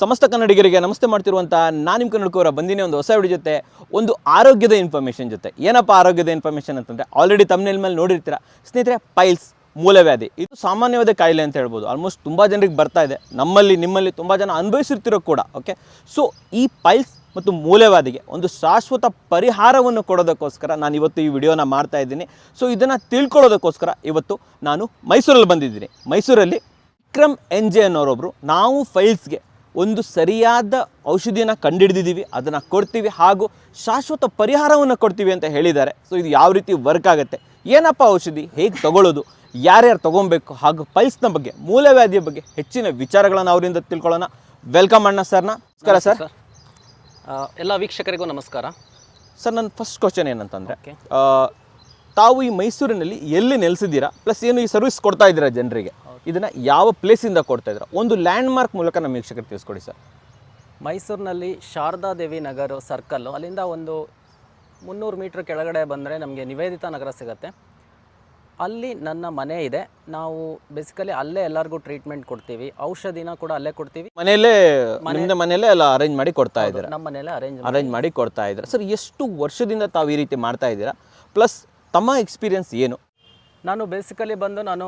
ಸಮಸ್ತ ಕನ್ನಡಿಗರಿಗೆ ನಮಸ್ತೆ ಮಾಡ್ತಿರುವಂಥ ನಾನು ನಿಮ್ಮ ಕನ್ನಡಕವರ ಬಂದಿನಿ ಒಂದು ಹೊಸ ವಿಡಿಯೋ ಜೊತೆ, ಒಂದು ಆರೋಗ್ಯದ ಇನ್ಫಾರ್ಮೇಷನ್ ಜೊತೆ. ಏನಪ್ಪ ಆರೋಗ್ಯದ ಇನ್ಫಾರ್ಮೇಷನ್ ಅಂತಂದರೆ ಆಲ್ರೆಡಿ ತಮ್ಮನೇಲ್ ಮೇಲೆ ನೋಡಿರ್ತೀರ? ಸ್ನೇಹಿತರೆ ಪೈಲ್ಸ್ ಮೂಲವ್ಯಾಧಿ ಇದು ಸಾಮಾನ್ಯವಾದ ಕಾಯಿಲೆ ಅಂತ ಹೇಳ್ಬೋದು. ಆಲ್ಮೋಸ್ಟ್ ತುಂಬ ಜನರಿಗೆ ಬರ್ತಾ ಇದೆ. ನಮ್ಮಲ್ಲಿ, ನಿಮ್ಮಲ್ಲಿ ತುಂಬ ಜನ ಅನುಭವಿಸಿರ್ತಿರೋ ಕೂಡ ಓಕೆ ಸೊ ಈ ಪೈಲ್ಸ್ ಮತ್ತು ಮೂಲವ್ಯಾಧಿಗೆ ಒಂದು ಶಾಶ್ವತ ಪರಿಹಾರವನ್ನು ಕೊಡೋದಕ್ಕೋಸ್ಕರ ನಾನು ಇವತ್ತು ಈ ವಿಡಿಯೋನ ಮಾಡ್ತಾ ಇದ್ದೀನಿ. ಸೊ ಇದನ್ನು ತಿಳ್ಕೊಳ್ಳೋದಕ್ಕೋಸ್ಕರ ಇವತ್ತು ನಾನು ಮೈಸೂರಲ್ಲಿ ಬಂದಿದ್ದೀನಿ. ಮೈಸೂರಲ್ಲಿ ವಿಕ್ರಮ್ ಎನ್ ಜೆ ಅನ್ನೋರೊಬ್ಬರು ನಾವು ಫೈಲ್ಸ್ಗೆ ಒಂದು ಸರಿಯಾದ ಔಷಧಿಯನ್ನು ಕಂಡುಹಿಡಿದಿದ್ದೀವಿ ಅದನ್ನು ಕೊಡ್ತೀವಿ ಹಾಗೂ ಶಾಶ್ವತ ಪರಿಹಾರವನ್ನು ಕೊಡ್ತೀವಿ ಅಂತ ಹೇಳಿದ್ದಾರೆ. ಸೊ ಇದು ಯಾವ ರೀತಿ ವರ್ಕ್ ಆಗುತ್ತೆ? ಏನಪ್ಪ ಔಷಧಿ? ಹೇಗೆ ತಗೊಳ್ಳೋದು ಯಾರ್ಯಾರು ತೊಗೊಬೇಕು ಹಾಗೂ ಪಲ್ಸ್ನ ಬಗ್ಗೆ ಮೂಲವ್ಯಾಧಿಯ ಬಗ್ಗೆ ಹೆಚ್ಚಿನ ವಿಚಾರಗಳನ್ನು ಅವರಿಂದ ತಿಳ್ಕೊಳ್ಳೋಣ. ವೆಲ್ಕಮ್ ಅಣ್ಣ ಸರ್ನ. ನಮಸ್ಕಾರ ಸರ್ ಎಲ್ಲ ವೀಕ್ಷಕರಿಗೂ ನಮಸ್ಕಾರ. ಸರ್ ನನ್ನ ಫಸ್ಟ್ ಕ್ವಶನ್ ಏನಂತಂದರೆ ತಾವು ಈ ಮೈಸೂರಿನಲ್ಲಿ ಎಲ್ಲಿ ನೆಲೆಸಿದ್ದೀರಾ? ಪ್ಲಸ್ ಏನು ಈ ಸರ್ವಿಸ್ ಕೊಡ್ತಾ ಇದ್ದೀರಾ ಜನರಿಗೆ? ಇದನ್ನು ಯಾವ ಪ್ಲೇಸಿಂದ ಕೊಡ್ತಾ ಇದ್ರು ಒಂದು ಲ್ಯಾಂಡ್ ಮಾರ್ಕ್ ಮೂಲಕ ನಮ್ಮ ವೀಕ್ಷಕರಿಗೆ ತಿಳಿಸ್ಕೊಡಿ ಸರ್. ಮೈಸೂರಿನಲ್ಲಿ ಶಾರದಾದೇವಿ ನಗರ ಸರ್ಕಲ್ಲು ಅಲ್ಲಿಂದ ಒಂದು ಮುನ್ನೂರು ಮೀಟ್ರ್ ಕೆಳಗಡೆ ಬಂದರೆ ನಮಗೆ ನಿವೇದಿತಾ ನಗರ ಸಿಗುತ್ತೆ. ಅಲ್ಲಿ ನನ್ನ ಮನೆ ಇದೆ. ನಾವು ಬೇಸಿಕಲಿ ಅಲ್ಲೇ ಎಲ್ಲರಿಗೂ ಟ್ರೀಟ್ಮೆಂಟ್ ಕೊಡ್ತೀವಿ. ಔಷಧಿನ ಕೂಡ ಅಲ್ಲೇ ಕೊಡ್ತೀವಿ. ಮನೆಯಲ್ಲೇ ಮನೆಯಿಂದ ಮನೆಯಲ್ಲೇ ಎಲ್ಲ ಅರೇಂಜ್ ಮಾಡಿ ಕೊಡ್ತಾ ಇದ್ದೀರಾ? ನಮ್ಮ ಮನೇಲೆ ಅರೇಂಜ್ ಅರೇಂಜ್ ಮಾಡಿ ಕೊಡ್ತಾ ಇದ್ದೀರಾ? ಸರ್ ಎಷ್ಟು ವರ್ಷದಿಂದ ತಾವು ಈ ರೀತಿ ಮಾಡ್ತಾ ಇದ್ದೀರಾ? ಪ್ಲಸ್ ತಮ್ಮ ಎಕ್ಸ್ಪೀರಿಯನ್ಸ್ ಏನು? ನಾನು ಬೇಸಿಕಲಿ ಬಂದು ನಾನು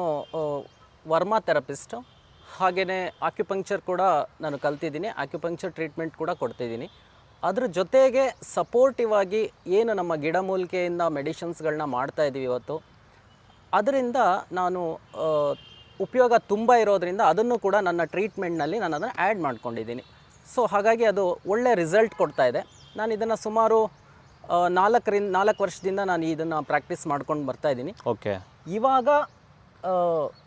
ವರ್ಮಾ ಥೆರಪಿಸ್ಟು ಹಾಗೆಯೇ ಆಕ್ಯುಪಂಕ್ಚರ್ ಕೂಡ ನಾನು ಕಲ್ತಿದ್ದೀನಿ. ಆಕ್ಯುಪಂಕ್ಚರ್ ಟ್ರೀಟ್ಮೆಂಟ್ ಕೂಡ ಕೊಡ್ತಿದ್ದೀನಿ. ಅದ್ರ ಜೊತೆಗೆ ಸಪೋರ್ಟಿವ್ ಆಗಿ ಏನು ನಮ್ಮ ಗಿಡಮೂಲಿಕೆಯಿಂದ ಮೆಡಿಷನ್ಸ್ಗಳನ್ನ ಮಾಡ್ತಾ ಇದ್ದೀವಿ ಇವತ್ತು. ಅದರಿಂದ ನಾನು ಉಪಯೋಗ ತುಂಬ ಇರೋದರಿಂದ ಅದನ್ನು ಕೂಡ ನನ್ನ ಟ್ರೀಟ್ಮೆಂಟ್ನಲ್ಲಿ ನಾನು ಅದನ್ನು ಆ್ಯಡ್ ಮಾಡ್ಕೊಂಡಿದ್ದೀನಿ. ಸೊ ಹಾಗಾಗಿ ಅದು ಒಳ್ಳೆ ರಿಸಲ್ಟ್ ಕೊಡ್ತಾ ಇದೆ. ನಾನು ಇದನ್ನು ಸುಮಾರು ನಾಲ್ಕರಿಂದ ನಾಲ್ಕು ವರ್ಷದಿಂದ ನಾನು ಇದನ್ನು ಪ್ರಾಕ್ಟೀಸ್ ಮಾಡ್ಕೊಂಡು ಬರ್ತಾ ಇದ್ದೀನಿ ಓಕೆ ಇವಾಗ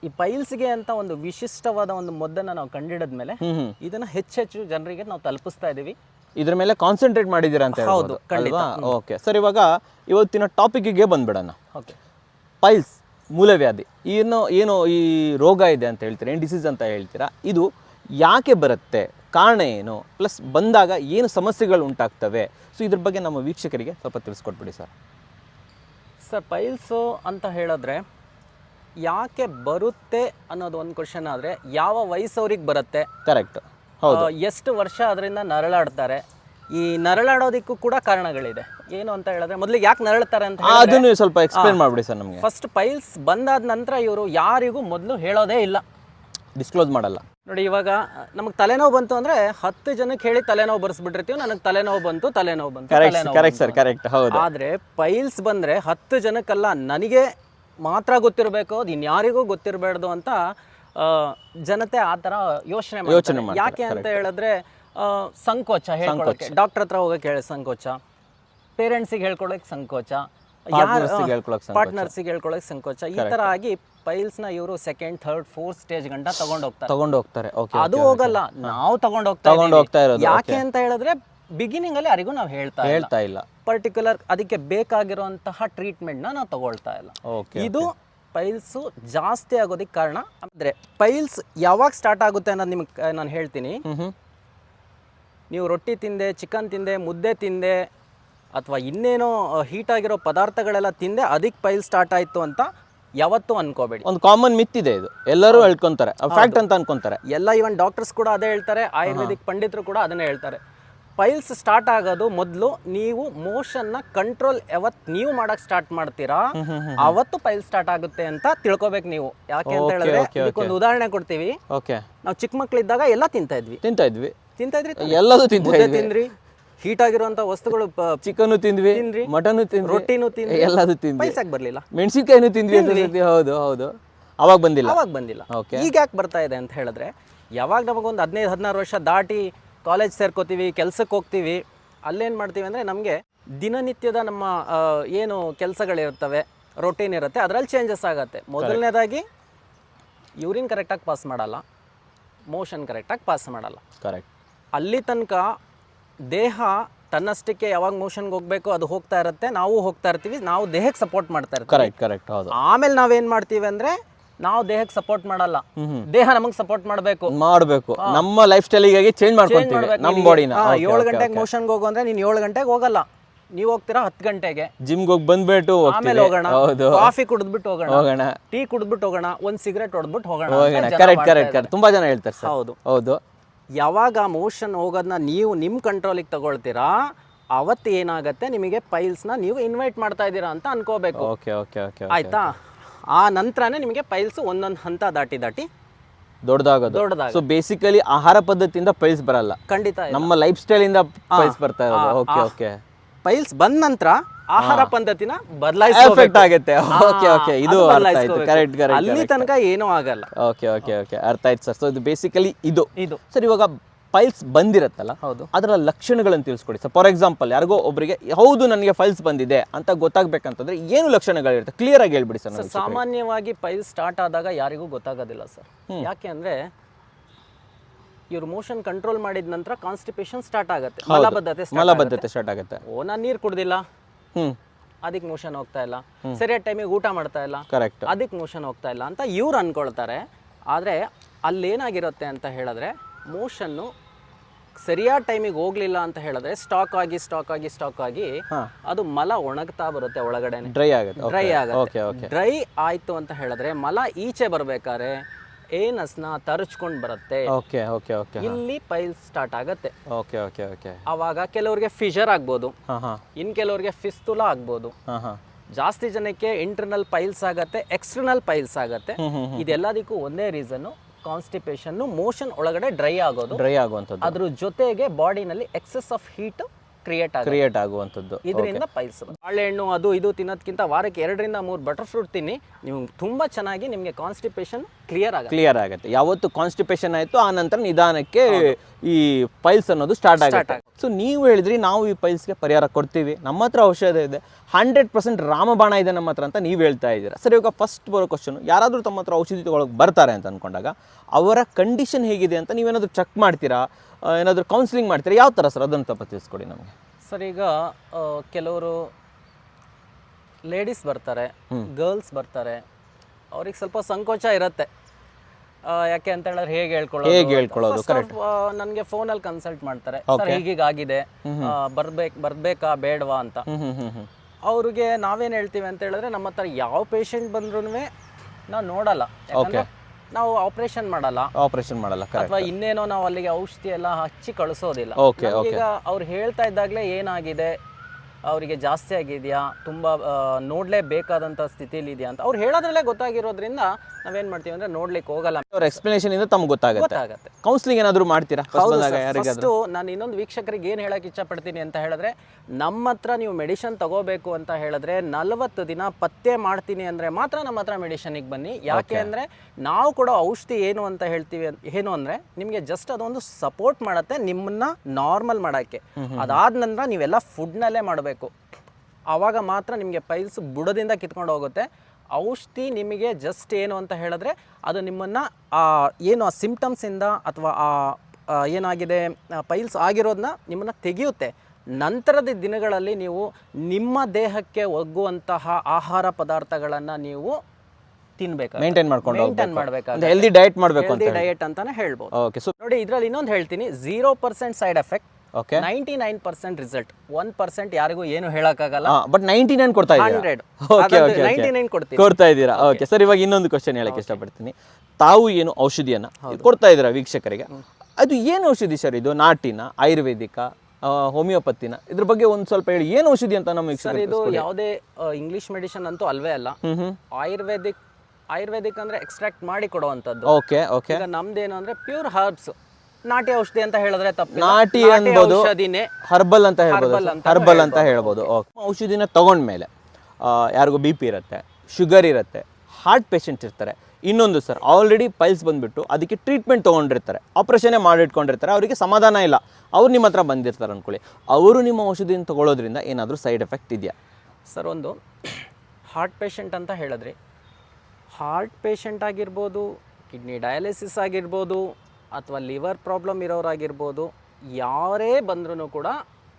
ಈ ಪೈಲ್ಸ್ಗೆ ಅಂತ ಒಂದು ವಿಶಿಷ್ಟವಾದ ಒಂದು ಮದ್ದನ್ನು ನಾವು ಕಂಡಿಡಿದ ಮೇಲೆ ಇದನ್ನು ಹೆಚ್ಚೆಚ್ಚು ಜನರಿಗೆ ನಾವು ತಲುಪಿಸ್ತಾ ಇದ್ದೀವಿ ಇದ್ರ ಮೇಲೆ ಕಾನ್ಸಂಟ್ರೇಟ್ ಮಾಡಿದ್ದೀರಾ ಅಂತ ಹೌದು, ಖಂಡಿತ. ಓಕೆ ಸರ್ ಇವಾಗ ಇವತ್ತಿನ ಟಾಪಿಕ್ಗೆ ಬಂದ್ಬಿಡೋಣ. ಓಕೆ ಪೈಲ್ಸ್ ಮೂಲವ್ಯಾಧಿ ಏನು ಏನು ಈ ರೋಗ ಇದೆ ಅಂತ ಹೇಳ್ತೀರಾ ಏನು ಡಿಸೀಸ್ ಅಂತ ಹೇಳ್ತೀರಾ ಇದು ಯಾಕೆ ಬರುತ್ತೆ ಕಾರಣ ಏನು ಪ್ಲಸ್ ಬಂದಾಗ ಏನು ಸಮಸ್ಯೆಗಳು ಉಂಟಾಗ್ತವೆ. ಸೊ ಇದ್ರ ಬಗ್ಗೆ ನಮ್ಮ ವೀಕ್ಷಕರಿಗೆ ಸ್ವಲ್ಪ ತಿಳಿಸ್ಕೊಟ್ಬಿಡಿ ಸರ್. ಸರ್ ಪೈಲ್ಸು ಅಂತ ಹೇಳಿದ್ರೆ ಯಾಕೆ ಬರುತ್ತೆ ಅನ್ನೋದು ಒಂದು ಕ್ವಶನ್ ಆದರೆ ಯಾವ ವಯಸ್ಸವ್ರಿಗೆ ಬರುತ್ತೆ? ಕರೆಕ್ಟ್ ಹೌದು. ಎಷ್ಟು ವರ್ಷ ಅದರಿಂದ ನರಳಾಡ್ತಾರೆ? ಈ ನರಳಾಡೋದಕ್ಕೂ ಕೂಡ ಕಾರಣಗಳಿದೆ. ಏನು ಅಂತ ಹೇಳಿದ್ರೆ ಮೊದಲಿಗೆ ಯಾಕೆ ನರಳ್ತಾರೆ ಅಂತ ಅದನ್ನು ಸ್ವಲ್ಪ ಎಕ್ಸ್ಪ್ಲೇನ್ ಮಾಡ್ಬಿಡಿ ಸರ್ ನಮಗೆ. ಫಸ್ಟ್ ಪೈಲ್ಸ್ ಬಂದಾದ ನಂತರ ಇವರು ಯಾರಿಗೂ ಮೊದಲು ಹೇಳೋದೇ ಇಲ್ಲ. ಡಿಸ್ಕ್ಲೋಸ್ ಮಾಡಲ್ಲ. ನೋಡಿ ಇವಾಗ ನಮಗೆ ತಲೆನೋವು ಬಂತು ಅಂದ್ರೆ ಹತ್ತು ಜನಕ್ಕೆ ಹೇಳಿ ತಲೆನೋವು ಬರ್ಸ್ಬಿಟ್ಟಿರ್ತೀವಿ ನನಗೆ ತಲೆನೋವು ಬಂತು ತಲೆನೋವು ಬಂತು ಕರೆಕ್ಟ್ ಸರ್ ಕರೆಕ್ಟ್ ಹೌದು. ಆದ್ರೆ ಪೈಲ್ಸ್ ಬಂದ್ರೆ ಹತ್ತು ಜನಕ್ಕಲ್ಲ ನನಗೆ ಮಾತ್ರ ಗೊತ್ತಿರಬೇಕು ಅದು ಇನ್ಯಾರಿಗೂ ಗೊತ್ತಿರಬಾರ್ದು ಅಂತ ಜನತೆ ಆ ಥರ ಯೋಚನೆ ಯೋಚನೆ ಮಾಡ್ತಾರೆ ಯಾಕೆ ಅಂತ ಹೇಳಿದ್ರೆ ಆ, ಸಂಕೋಚ ಹೇಳ್ಕೊಳ್ಳೋಕೆ ಡಾಕ್ಟರ್ ಹತ್ರ ಹೋಗಕ್ಕೆ ಹೇಳಿ ಸಂಕೋಚ. ಪೇರೆಂಟ್ಸಿಗೆ ಹೇಳ್ಕೊಳ್ಳೋಕೆ ಸಂಕೋಚ. Partnersಗೆ ಹೇಳ್ಕೊಳಕ್ ಸಂಕೋಚ. ಪಾರ್ಟ್ನರ್ಸಿಗೆ ಹೇಳ್ಕೊಳಕ್ ಸಂಕೋಚ. ಈ ತರ ಆಗಿ ಪೈಲ್ಸ್ನ ಇವರು ಸೆಕೆಂಡ್ ಥರ್ಡ್ ಫೋರ್ತ್ ಸ್ಟೇಜ್ ಗಂಟ ತಗೊಂಡೋಗ್ತಾರೆ. ತಗೊಂಡು ಹೋಗ್ತಾರೆ ಓಕೆ ಅದು ಹೋಗಲ್ಲ ನಾವು ತಗೊಂಡ್ ಹೋಗ್ತಾ ತಗೊಂಡು. ಇರೋದು, ಯಾಕೆ ಅಂತ ಹೇಳಿದ್ರೆ ಬಿಗಿನಿಂಗ್ ಅಲ್ಲಿ ಯಾರಿಗೂ ನಾವು ಹೇಳ್ತಾ ಹೇಳ್ತಾ ಇಲ್ಲ. ಪರ್ಟಿಕ್ಯುಲರ್ ಅದಕ್ಕೆ ಬೇಕಾಗಿರುವಂತಹ ಟ್ರೀಟ್ಮೆಂಟ್ನ ನಾವು ತಗೊಳ್ತಾ ಇಲ್ಲ. ಓಕೆ ಇದು ಪೈಲ್ಸು ಜಾಸ್ತಿ ಆಗೋದಕ್ಕೆ ಕಾರಣ ಅಂದ್ರೆ ಪೈಲ್ಸ್ ಯಾವಾಗ ಸ್ಟಾರ್ಟ್ ಆಗುತ್ತೆ ಅನ್ನೋದು ನಿಮ್ಗೆ ನಾನು ಹೇಳ್ತೀನಿ. ನೀವು ರೊಟ್ಟಿ ತಿಂದೆ ಚಿಕನ್ ತಿಂದೆ ಮುದ್ದೆ ತಿಂದೆ ಅಥವಾ ಇನ್ನೇನೋ ಹೀಟ್ ಆಗಿರೋ ಪದಾರ್ಥಗಳೆಲ್ಲ ತಿಂದೆ ಅದಕ್ಕೆ ಪೈಲ್ ಸ್ಟಾರ್ಟ್ ಆಯ್ತು ಅಂತ ಯಾವತ್ತೂ ಅನ್ಕೋಬೇಡಿ. ಒಂದು ಕಾಮನ್ ಮಿತ್ ಇದೆ ಇದು. ಎಲ್ಲರೂ ಹೇಳ್ಕೊಂತಾರೆ. ಫ್ಯಾಕ್ಟ್ ಅಂತ ಅನ್ಕೊಂತಾರೆ. ಎಲ್ಲ ಇವನ್ ಡಾಕ್ಟರ್ಸ್ ಕೂಡ ಅದೇ ಹೇಳ್ತಾರೆ. ಆಯುರ್ವೇದಿಕ್ ಪಂಡಿತರು ಕೂಡ ಅದನ್ನೇ ಹೇಳ್ತಾರೆ. ಪೈಲ್ಸ್ ಸ್ಟಾರ್ಟ್ ಆಗೋದು ಮೊದಲು ನೀವು ಮೋಷನ್ನ ಕಂಟ್ರೋಲ್ ಯಾವತ್ತು ನೀವು ಮಾಡಕ್ ಸ್ಟಾರ್ಟ್ ಮಾಡ್ತೀರಾ ಅವತ್ತು ಫೈಲ್ ಸ್ಟಾರ್ಟ್ ಆಗುತ್ತೆ ಅಂತ ತಿಳ್ಕೊಬೇಕು ನೀವು. ಯಾಕೆ ಅಂತ ಹೇಳಿದ್ರೆ ಒಂದು ಇದಕ್ಕೊಂದು ಉದಾಹರಣೆ ಕೊಡ್ತೀವಿ. ಓಕೆ ನಾವು ಚಿಕ್ಕ ಮಕ್ಕಳಿದ್ದಾಗ ಎಲ್ಲ ತಿಂತಾ ಇದ್ವಿ. ತಿಂತಾ ಇದ್ವಿ. ತಿಂತಾ ಇದ್ರಿ? ಎಲ್ಲದೂ ತಿಂದ್ರಿ ಹೀಟ್ ಆಗಿರುವಂತ ವಸ್ತುಗಳು ಚಿಕನ್ ತಿಂದ್ವಿ ತಿಂದ್ರಿ. ಮಟನ್ ತಿಂದ್ವಿ ರೊಟ್ಟಿನೂ ತಿಂದ್ವಿ ಎಲ್ಲದೂ ತಿಂದ್ವಿ. ಪೈಲ್ಸ್ ಆಗಿ ಬರ್ಲಿಲ್ಲ. ಮೆಣಸಿನ್ಕಾಯಿನೂ ತಿಂದ್ವಿ ಹೌದು ಹೌದು. ಅವಾಗ ಬಂದಿಲ್ಲ. ಅವಾಗ ಬಂದಿಲ್ಲ. ಈಗ ಯಾಕೆ ಬರ್ತಾ ಇದೆ ಅಂತ ಹೇಳಿದ್ರೆ ಯಾವಾಗ ನಮಗೊಂದು ಹದಿನೈದು ಹದಿನಾರು ವರ್ಷ ದಾಟಿ ಕಾಲೇಜ್ ಸೇರ್ಕೋತೀವಿ ಕೆಲ್ಸಕ್ಕೆ ಹೋಗ್ತೀವಿ. ಅಲ್ಲೇನು ಮಾಡ್ತೀವಿ ಅಂದರೆ ನಮಗೆ ದಿನನಿತ್ಯದ ನಮ್ಮ ಏನು ಕೆಲಸಗಳಿರ್ತವೆ ರೊಟೀನ್ ಇರುತ್ತೆ. ಅದರಲ್ಲಿ ಚೇಂಜಸ್ ಆಗುತ್ತೆ. ಮೊದಲನೇದಾಗಿ ಯೂರಿನ್ ಕರೆಕ್ಟಾಗಿ ಪಾಸ್ ಮಾಡಲ್ಲ. ಮೋಷನ್ ಕರೆಕ್ಟಾಗಿ ಪಾಸ್ ಮಾಡಲ್ಲ. ಕರೆಕ್ಟ್ ಅಲ್ಲಿ ತನಕ ದೇಹ ತನ್ನಷ್ಟಕ್ಕೆ ಯಾವಾಗ ಮೋಷನ್ಗೆ ಹೋಗಬೇಕು ಅದು ಹೋಗ್ತಾ ಇರುತ್ತೆ. ನಾವು ಹೋಗ್ತಾ ಇರ್ತೀವಿ. ನಾವು ದೇಹಕ್ಕೆ ಸಪೋರ್ಟ್ ಮಾಡ್ತಾ ಇರ್ತೀವಿ. ಕರೆಕ್ಟ್ ಕರೆಕ್ಟ್ ಹೌದು. ಆಮೇಲೆ ನಾವೇನು ಮಾಡ್ತೀವಿ ಅಂದ್ರೆ ನಾವು ದೇಹಕ್ಕೆ ಸಪೋರ್ಟ್ ಮಾಡಲ್ಲ. ದೇಹ ನಮಗೆ ಸಪೋರ್ಟ್ ಮಾಡಬೇಕು. ಮಾಡಬೇಕು. ನಮ್ಮ ಲೈಫ್ ಸ್ಟೈಲಿಗಾಗಿ ಚೇಂಜ್ ಮಾಡ್ಕೊಂತೀವಿ ನಮ್ಮ ಬಾಡಿನ ಏಳು ಗಂಟೆಗೆ ಮೋಷನ್ಗೆ ಹೋಗು ಅಂದ್ರೆ ನೀನು ಏಳು ಗಂಟೆಗೆ ಹೋಗಲ್ಲ. ನೀವು ಹೋಗ್ತೀರಾ ಹತ್ತು ಗಂಟೆಗೆ? ಜಿಮ್ಗೆ ಹೋಗಿ ಬಂದ್ಬಿಟ್ಟು ಆಮೇಲೆ ಹೋಗೋಣ. ಹೌದು. ಕಾಫಿ ಕುಡಿದ್ಬಿಟ್ಟು ಹೋಗೋಣ. ಹೋಗೋಣ. ಟೀ ಕುಡಿದ್ಬಿಟ್ಟು ಹೋಗೋಣ. ಒಂದ್ ಸಿಗರೇಟ್ ಹೊಡೆದ್ಬಿಟ್ಟು ಹೋಗೋಣ. ಹೋಗೋಣ. ಕರೆಕ್ಟ್ ಕರೆಕ್ಟ್ ಕರೆಕ್ಟ್ ತುಂಬಾ ಜನ ಹೇಳ್ತಾರೆ ಸರ್. ಹೌದು. ಹೌದು. ಯಾವಾಗ ಆ ಮೋಷನ್ ಹೋಗೋದನ್ನ ನೀವು ನಿಮ್ಮ ಕಂಟ್ರೋಲಿಗೆ ತಗೊಳ್ತೀರಾ ಅವತ್ತು ಏನಾಗುತ್ತೆ ನಿಮಗೆ ಪೈಲ್ಸ್ನ ನೀವು ಇನ್ವೈಟ್ ಮಾಡ್ತಾ ಇದ್ದೀರಾ ಅಂತ ಅನ್ಕೋಬೇಕು. ಓಕೆ ಓಕೆ ಓಕೆ ಆಯ್ತಾ? ಆ ನಂತರನೇ ನಿಮಗೆ ಪೈಲ್ಸ್ ಒಂದೊಂದು ಹಂತ ದಾಟಿ ದಾಟಿ ದೊಡ್ಡದಾಗೋದು. ದೊಡ್ಡದಾಗ ಸೊ ಬೇಸಿಕಲಿ ಆಹಾರ ಪದ್ಧತಿಯಿಂದ ಪೈಲ್ಸ್ ಬರಲ್ಲ. ಖಂಡಿತ ಇಲ್ಲ. ನಮ್ಮ ಲೈಫ್ ಸ್ಟೈಲ್ ಇಂದ ಪೈಲ್ಸ್ ಬರ್ತಾ ಇರೋದು. ಓಕೆ ಓಕೆ ಪೈಲ್ಸ್ ಬಂದ ನಂತರ ಆಹಾರ ಪದ್ಧತಿನ ಎಫೆಕ್ಟ್ ಬದಲಾಯಿಸಬೇಕು ಆಗುತ್ತೆ. ಓಕೆ ಓಕೆ ಇದು ಅರ್ಥ ಆಯ್ತು. ಕರೆಕ್ಟ್ ಕರೆಕ್ಟ್ ಅಲ್ಲಿ ತನಕ ಏನೂ ಆಗಲ್ಲ. ಓಕೆ ಓಕೆ ಓಕೆ ಅರ್ಥ ಆಯ್ತು ಸರ್ ಸೊ ಇದು ಬೇಸಿಕಲಿ ಇದು. ಇದು. ಸರ್ ಇವಾಗ ಪೈಲ್ಸ್ ಬಂದಿರತ್ತಲ್ಲ ಹೌದು. ಅದರ ಲಕ್ಷಣಗಳನ್ನು ತಿಳಿಸ್ಕೊಡಿ. ಸರ್ ಫಾರ್ ಎಕ್ಸಾಂಪಲ್ ಯಾರಿಗೋ ಒಬ್ಬರಿಗೆ ಹೌದು ನನಗೆ ಫೈಲ್ಸ್ ಬಂದಿದೆ ಅಂತ ಗೊತ್ತಾಗಬೇಕಂತಂದ್ರೆ ಏನು ಲಕ್ಷಣಗಳಿರುತ್ತೆ? ಕ್ಲಿಯರ್ ಆಗಿ ಹೇಳ್ಬಿಡಿ ಸರ್ ಸರ್ ಸಾಮಾನ್ಯವಾಗಿ ಫೈಲ್ ಸ್ಟಾರ್ಟ್ ಆದಾಗ ಯಾರಿಗೂ ಗೊತ್ತಾಗೋದಿಲ್ಲ ಸರ್. ಯಾಕೆ ಅಂದ್ರೆ ಇವ್ರು ಮೋಷನ್ ಕಂಟ್ರೋಲ್ ಮಾಡಿದ ನಂತರ ಕಾನ್ಸ್ಟಿಪೇಷನ್ ಸ್ಟಾರ್ಟ್ ಆಗುತ್ತೆ. ಮಲಬದ್ಧತೆ ಮಲಬದ್ಧತೆ ಸ್ಟಾರ್ಟ್ ಆಗುತ್ತೆ. ಓ ನಾನು ನೀರು ಕುಡ್ದಿಲ್ಲ. ಅದಕ್ಕೆ ಮೋಷನ್ ಹೋಗ್ತಾ ಇಲ್ಲ. ಸರಿಯಾದ ಟೈಮಿಗೆ ಊಟ ಮಾಡ್ತಾ ಇಲ್ಲ. ಕರೆಕ್ಟ್ ಅದಕ್ಕೆ ಮೋಷನ್ ಹೋಗ್ತಾ ಇಲ್ಲ ಅಂತ ಇವ್ರು ಅನ್ಕೊಳ್ತಾರೆ. ಆದರೆ ಅಲ್ಲೇನಾಗಿರುತ್ತೆ ಅಂತ ಹೇಳಿದ್ರೆ ಮೋಷನ್ನು ಸರಿಯಾದ ಟೈಮಿಗೆ ಹೋಗ್ಲಿಲ್ಲ ಅಂತ ಹೇಳಿದ್ರೆ ಸ್ಟಾಕ್ ಆಗಿ ಸ್ಟಾಕ್ ಆಗಿ ಸ್ಟಾಕ್ ಆಗಿ ಅದು ಮಲ ಒಣಗ್ತಾ ಬರುತ್ತೆ ಒಳಗಡೆ ಡ್ರೈ ಆಗುತ್ತೆ. ಡ್ರೈ ಆಗುತ್ತೆ. ಡ್ರೈ ಆಯ್ತು ಅಂತ ಹೇಳಿದ್ರೆ ಮಲ ಈಚೆ ಬರ್ಬೇಕಾದ್ರೆ ಏನಸ್ನ ತರಚ್ಕೊಂಡು ಬರುತ್ತೆ. ಓಕೆ ಓಕೆ ಓಕೆ ಇಲ್ಲಿ ಪೈಲ್ ಸ್ಟಾರ್ಟ್ ಆಗುತ್ತೆ. ಓಕೆ ಓಕೆ ಓಕೆ ಆವಾಗ ಕೆಲವ್ರಿಗೆ ಫಿಶರ್ ಆಗ್ಬೋದು. ಇನ್ ಕೆಲವರಿಗೆ ಫಿಸ್ತುಲ ಆಗ್ಬೋದು. ಜಾಸ್ತಿ ಜನಕ್ಕೆ ಇಂಟರ್ನಲ್ ಪೈಲ್ಸ್ ಆಗತ್ತೆ ಎಕ್ಸ್ಟರ್ನಲ್ ಪೈಲ್ಸ್ ಆಗತ್ತೆ. ಇದೆಲ್ಲದಕ್ಕೂ ಒಂದೇ ರೀಸನ್ನು ಕಾನ್ಸ್ಟಿಪೇಷನ್ ಮೋಷನ್ ಒಳಗಡೆ ಡ್ರೈ ಆಗೋದು. ಡ್ರೈ ಆಗುವಂಥದ್ದು. ಅದ್ರ ಜೊತೆಗೆ ಬಾಡಿನಲ್ಲಿ excess of heat create create ಆಗುವಂಥದ್ದು. ಇದರಿಂದ ಪೈಲ್ಸ್ ಬಾಳೆಹಣ್ಣು ಅದು ಇದು ತಿನ್ನೋದಕ್ಕಿಂತ ವಾರಕ್ಕೆ ಎರಡರಿಂದ ಮೂರು ಬಟರ್ ಫ್ರೂಟ್ ತಿನ್ನಿ ನೀವು ತುಂಬಾ ಚೆನ್ನಾಗಿ ನಿಮಗೆ ಕಾನ್ಸ್ಟಿಪೇಷನ್ ಕ್ಲಿಯರ್ ಆಗುತ್ತೆ. ಕ್ಲಿಯರ್ ಆಗುತ್ತೆ. ಯಾವತ್ತು ಕಾನ್ಸ್ಟಿಪೇಷನ್ ಆಯಿತು ಆ ನಂತರ ನಿಧಾನಕ್ಕೆ ಈ ಪೈಲ್ಸ್ ಅನ್ನೋದು ಸ್ಟಾರ್ಟ್ ಆಗುತ್ತೆ. ಸೊ ನೀವು ಹೇಳಿದ್ರಿ ನಾವು ಈ ಪೈಲ್ಸ್ಗೆ ಪರಿಹಾರ ಕೊಡ್ತೀವಿ. ನಮ್ಮ ಹತ್ರ ಔಷಧ ಇದೆ. ಹಂಡ್ರೆಡ್ ಪರ್ಸೆಂಟ್ ರಾಮಬಾಣ ಇದೆ ನಮ್ಮ ಹತ್ರ ಅಂತ ನೀವು ಹೇಳ್ತಾ ಇದ್ದೀರಾ. ಸರಿ ಇವಾಗ ಫಸ್ಟ್ ಬರೋ ಕ್ವಶನ್ ಯಾರಾದರೂ ತಮ್ಮ ಹತ್ರ ಔಷಧಿ ತಗೊಳಕ್ಕೆ ಬರ್ತಾರೆ ಅಂತ ಅಂದ್ಕೊಂಡಾಗ ಅವರ ಕಂಡೀಷನ್ ಹೇಗಿದೆ ಅಂತ ನೀವೇನಾದರೂ ಚೆಕ್ ಮಾಡ್ತೀರಾ? ಏನಾದರೂ ಕೌನ್ಸಿಲಿಂಗ್ ಮಾಡ್ತೀರಾ? ಯಾವ ಥರ ಸರ್? ಅದನ್ನು ತಪ್ಪ ತಿಳಿಸ್ಕೊಡಿ ನಮಗೆ. ಸರ್ ಈಗ ಕೆಲವರು ಲೇಡೀಸ್ ಬರ್ತಾರೆ ಗರ್ಲ್ಸ್ ಬರ್ತಾರೆ ಅವ್ರಿಗೆ ಸ್ವಲ್ಪ ಸಂಕೋಚ ಇರುತ್ತೆ. ಯಾಕೆ ಅಂತ ಹೇಳಿದ್ರೆ ಹೇಗೆ ಹೇಳ್ಕೊಳ್ಳೋದು ಹೇಗೆ ಹೇಳ್ಕೊಳ್ಳೋದು, ನನಗೆ ಫೋನಲ್ಲಿ ಕನ್ಸಲ್ಟ್ ಮಾಡ್ತಾರೆ. ಸರ್ ಹೀಗೀಗಾಗಿದೆ. ಬರ್ಬೇಕು ಬರ್ಬೇಕಾ ಬೇಡವಾ ಅಂತ. ಅವ್ರಿಗೆ ನಾವೇನು ಹೇಳ್ತೀವಿ ಅಂತ ಹೇಳಿದ್ರೆ ನಮ್ಮ ಹತ್ರ ಯಾವ ಪೇಷಂಟ್ ಬಂದ್ರೂ ನಾವು ನೋಡಲ್ಲ. ಯಾಕಂದ್ರೆ ನಾವು ಆಪರೇಷನ್ ಮಾಡಲ್ಲ. ಆಪರೇಷನ್ ಮಾಡಲ್ಲ ಅಥವಾ ಇನ್ನೇನೋ ನಾವು ಅಲ್ಲಿಗೆ ಔಷಧಿ ಎಲ್ಲ ಹಚ್ಚಿ ಕಳಿಸೋದಿಲ್ಲ. ಈಗ ಅವ್ರು ಹೇಳ್ತಾ ಇದ್ದಾಗಲೇ ಏನಾಗಿದೆ? ಅವರಿಗೆ ಜಾಸ್ತಿ ಆಗಿದೆಯಾ? ತುಂಬ ನೋಡಲೇಬೇಕಾದಂಥ ಸ್ಥಿತಿಲಿ ಇದೆಯಾ ಅಂತ. ಅವ್ರು ಹೇಳೋದ್ರಲ್ಲೇ ಗೊತ್ತಾಗಿರೋದ್ರಿಂದ ನಾವೇನು ಮಾಡ್ತೀವಿ ಅಂದ್ರೆ ನೋಡ್ಲಿಕ್ಕೆ ಹೋಗಲ್ಲ. ಅವ್ರ ಎಕ್ಸ್ಪ್ಲನೇಷನ್ ಇಂದ ತಮ್ಗೆ ಗೊತ್ತಾಗುತ್ತೆ. ಗೊತ್ತಾಗತ್ತೆ. ಕೌನ್ಸಿಲಿಂಗ್ ಏನಾದರೂ ಮಾಡ್ತೀರಾ? ಫಸ್ಟ್ ನಾನು ಇನ್ನೊಂದು ವೀಕ್ಷಕರಿಗೆ ಏನು ಹೇಳಕ್ಕೆ ಇಷ್ಟಪಡ್ತೀನಿ ಅಂತ ಹೇಳಿದ್ರೆ ನಮ್ಮ ಹತ್ರ ನೀವು ಮೆಡಿಷನ್ ತಗೋಬೇಕು ಅಂತ ಹೇಳಿದ್ರೆ ನಲವತ್ತು ದಿನ ಪತ್ತೆ ಮಾಡ್ತೀನಿ ಅಂದ್ರೆ ಮಾತ್ರ ನಮ್ಮ ಹತ್ರ ಮೆಡಿಷನಿಗೆ ಬನ್ನಿ. ಯಾಕೆ ಅಂದ್ರೆ ನಾವು ಕೊಡೋ ಔಷಧಿ ಏನು ಅಂತ ಹೇಳ್ತೀವಿ ಏನು ಅಂದ್ರೆ ನಿಮಗೆ ಜಸ್ಟ್ ಅದೊಂದು ಸಪೋರ್ಟ್ ಮಾಡುತ್ತೆ ನಿಮ್ಮನ್ನ ನಾರ್ಮಲ್ ಮಾಡಕ್ಕೆ. ಅದಾದ ನಂತರ ನೀವೆಲ್ಲ ಫುಡ್ನಲ್ಲೇ ಮಾಡಬೇಕು. ಆವಾಗ ಮಾತ್ರ ನಿಮಗೆ ಪೈಲ್ಸ್ ಬುಡದಿಂದ ಕಿತ್ಕೊಂಡು ಹೋಗುತ್ತೆ. ಔಷಧಿ ನಿಮಗೆ ಜಸ್ಟ್ ಏನು ಅಂತ ಹೇಳಿದ್ರೆ ಅದು ನಿಮ್ಮನ್ನು ಏನು ಆ ಸಿಂಪ್ಟಮ್ಸಿಂದ ಅಥವಾ ಆ ಏನಾಗಿದೆ ಪೈಲ್ಸ್ ಆಗಿರೋದನ್ನ ನಿಮ್ಮನ್ನು ತೆಗೆಯುತ್ತೆ. ನಂತರದ ದಿನಗಳಲ್ಲಿ ನೀವು ನಿಮ್ಮ ದೇಹಕ್ಕೆ ಒಗ್ಗುವಂತಹ ಆಹಾರ ಪದಾರ್ಥಗಳನ್ನು ನೀವು ತಿನ್ಬೇಕು ಮೇಂಟೈನ್ ಮಾಡ್ಕೊಂಡು ಮೇಂಟೈನ್ ಮಾಡಬೇಕಾಗುತ್ತೆ. ಹೆಲ್ದಿ ಡಯಟ್ ಮಾಡಬೇಕು ಅಂತ ಡಯಟ್ ಅಂತಾನೆ ಹೇಳ್ಬೋದು. ಓಕೆ ಸೊ ನೋಡಿ ಇದರಲ್ಲಿ ಇನ್ನೊಂದು ಹೇಳ್ತೀನಿ zero percent side effect okay ninety nine percent result one percent ಯಾರಿಗೂ ಏನು ಹೇಳಕ್ಕಾಗಲ್ಲ. ಬಟ್ ನೈಂಟಿ ನೈನ್ ಕೊಡ್ತಾ ಹಂಡ್ರೆಡ್ ನೈಂಟಿ ನೈನ್ ಕೊಡ್ತೀವಿ. ಕೊಡ್ತಾ ಇದ್ದೀರಾ ಓಕೆ ಸರ್ ಇವಾಗ ಇನ್ನೊಂದು ಕ್ವಶನ್ ಹೇಳಕ್ಕೆ ಇಷ್ಟಪಡ್ತೀನಿ. ತಾವು ಏನು ಔಷಧಿಯನ್ನ? ಕೊಡ್ತಾ ಇದ್ದೀರಾ ವೀಕ್ಷಕರಿಗೆ? ಅದು ಏನು ಔಷಧಿ ಸರ್ ಇದು? ನಾಟಿನ ಆಯುರ್ವೇದಿಕ ಹೋಮಿಯೋಪತಿನ? ಇದ್ರ ಬಗ್ಗೆ ಒಂದ್ ಸ್ವಲ್ಪ ಹೇಳಿ. ಏನು ಔಷಧಿ ಅಂತ ನಮ್ಮ ಸರ್ ಇದು ಯಾವುದೇ ಇಂಗ್ಲಿಷ್ ಮೆಡಿಸಿನ್ ಅಂತೂ ಅಲ್ವೇ ಅಲ್ಲ. ಆಯುರ್ವೇದಿಕ್ ಆಯುರ್ವೇದಿಕ್ ಅಂದ್ರೆ ಎಕ್ಸ್ಟ್ರಾಕ್ಟ್ ಮಾಡಿ ಕೊಡುವಂಥದ್ದು. ಓಕೆ ಓಕೆ ನಮ್ದೇನು ಅಂದ್ರೆ ಪ್ಯೂರ್ ಹರ್ಬ್ಸ್ ನಾಟಿ ಔಷಧಿ ಅಂತ ಹೇಳಿದ್ರೆ ತಪ್ಪು ನಾಟಿ ಅನ್ಬೋದು ಔಷಧಿನೇ ಹರ್ಬಲ್ ಅಂತ ಹೇಳ್ಬೋದು ಹರ್ಬಲ್ ಅಂತ ಹೇಳ್ಬೋದು. ಔಷಧಿನ ತಗೊಂಡ್ಮೇಲೆ ಯಾರಿಗೂ ಬಿ ಪಿ ಇರುತ್ತೆ ಶುಗರ್ ಇರುತ್ತೆ ಹಾರ್ಟ್ ಪೇಷಂಟ್ ಇರ್ತಾರೆ. ಇನ್ನೊಂದು ಸರ್ ಆಲ್ರೆಡಿ ಪೈಲ್ಸ್ ಬಂದ್ಬಿಟ್ಟು ಅದಕ್ಕೆ ಟ್ರೀಟ್ಮೆಂಟ್ ತೊಗೊಂಡಿರ್ತಾರೆ. ಆಪ್ರೇಷನ್ನೇ ಮಾಡಿಟ್ಕೊಂಡಿರ್ತಾರೆ. ಅವರಿಗೆ ಸಮಾಧಾನ ಇಲ್ಲ. ಅವ್ರು ನಿಮ್ಮ ಹತ್ರ ಬಂದಿರ್ತಾರೆ ಅಂದ್ಕೊಳ್ಳಿ ಅವರು ನಿಮ್ಮ ಔಷಧಿನ ತಗೊಳ್ಳೋದ್ರಿಂದ ಏನಾದರೂ ಸೈಡ್ ಎಫೆಕ್ಟ್ ಇದೆಯಾ? ಸರ್ ಒಂದು ಹಾರ್ಟ್ ಪೇಷಂಟ್ ಅಂತ ಹೇಳಿದ್ರಿ ಹಾರ್ಟ್ ಪೇಷಂಟ್ ಆಗಿರ್ಬೋದು ಕಿಡ್ನಿ ಡಯಾಲಿಸಿಸ್ ಆಗಿರ್ಬೋದು ಅಥವಾ ಲಿವರ್ ಪ್ರಾಬ್ಲಮ್ ಇರೋರಾಗಿರ್ಬೋದು ಯಾರೇ ಬಂದ್ರೂ ಕೂಡ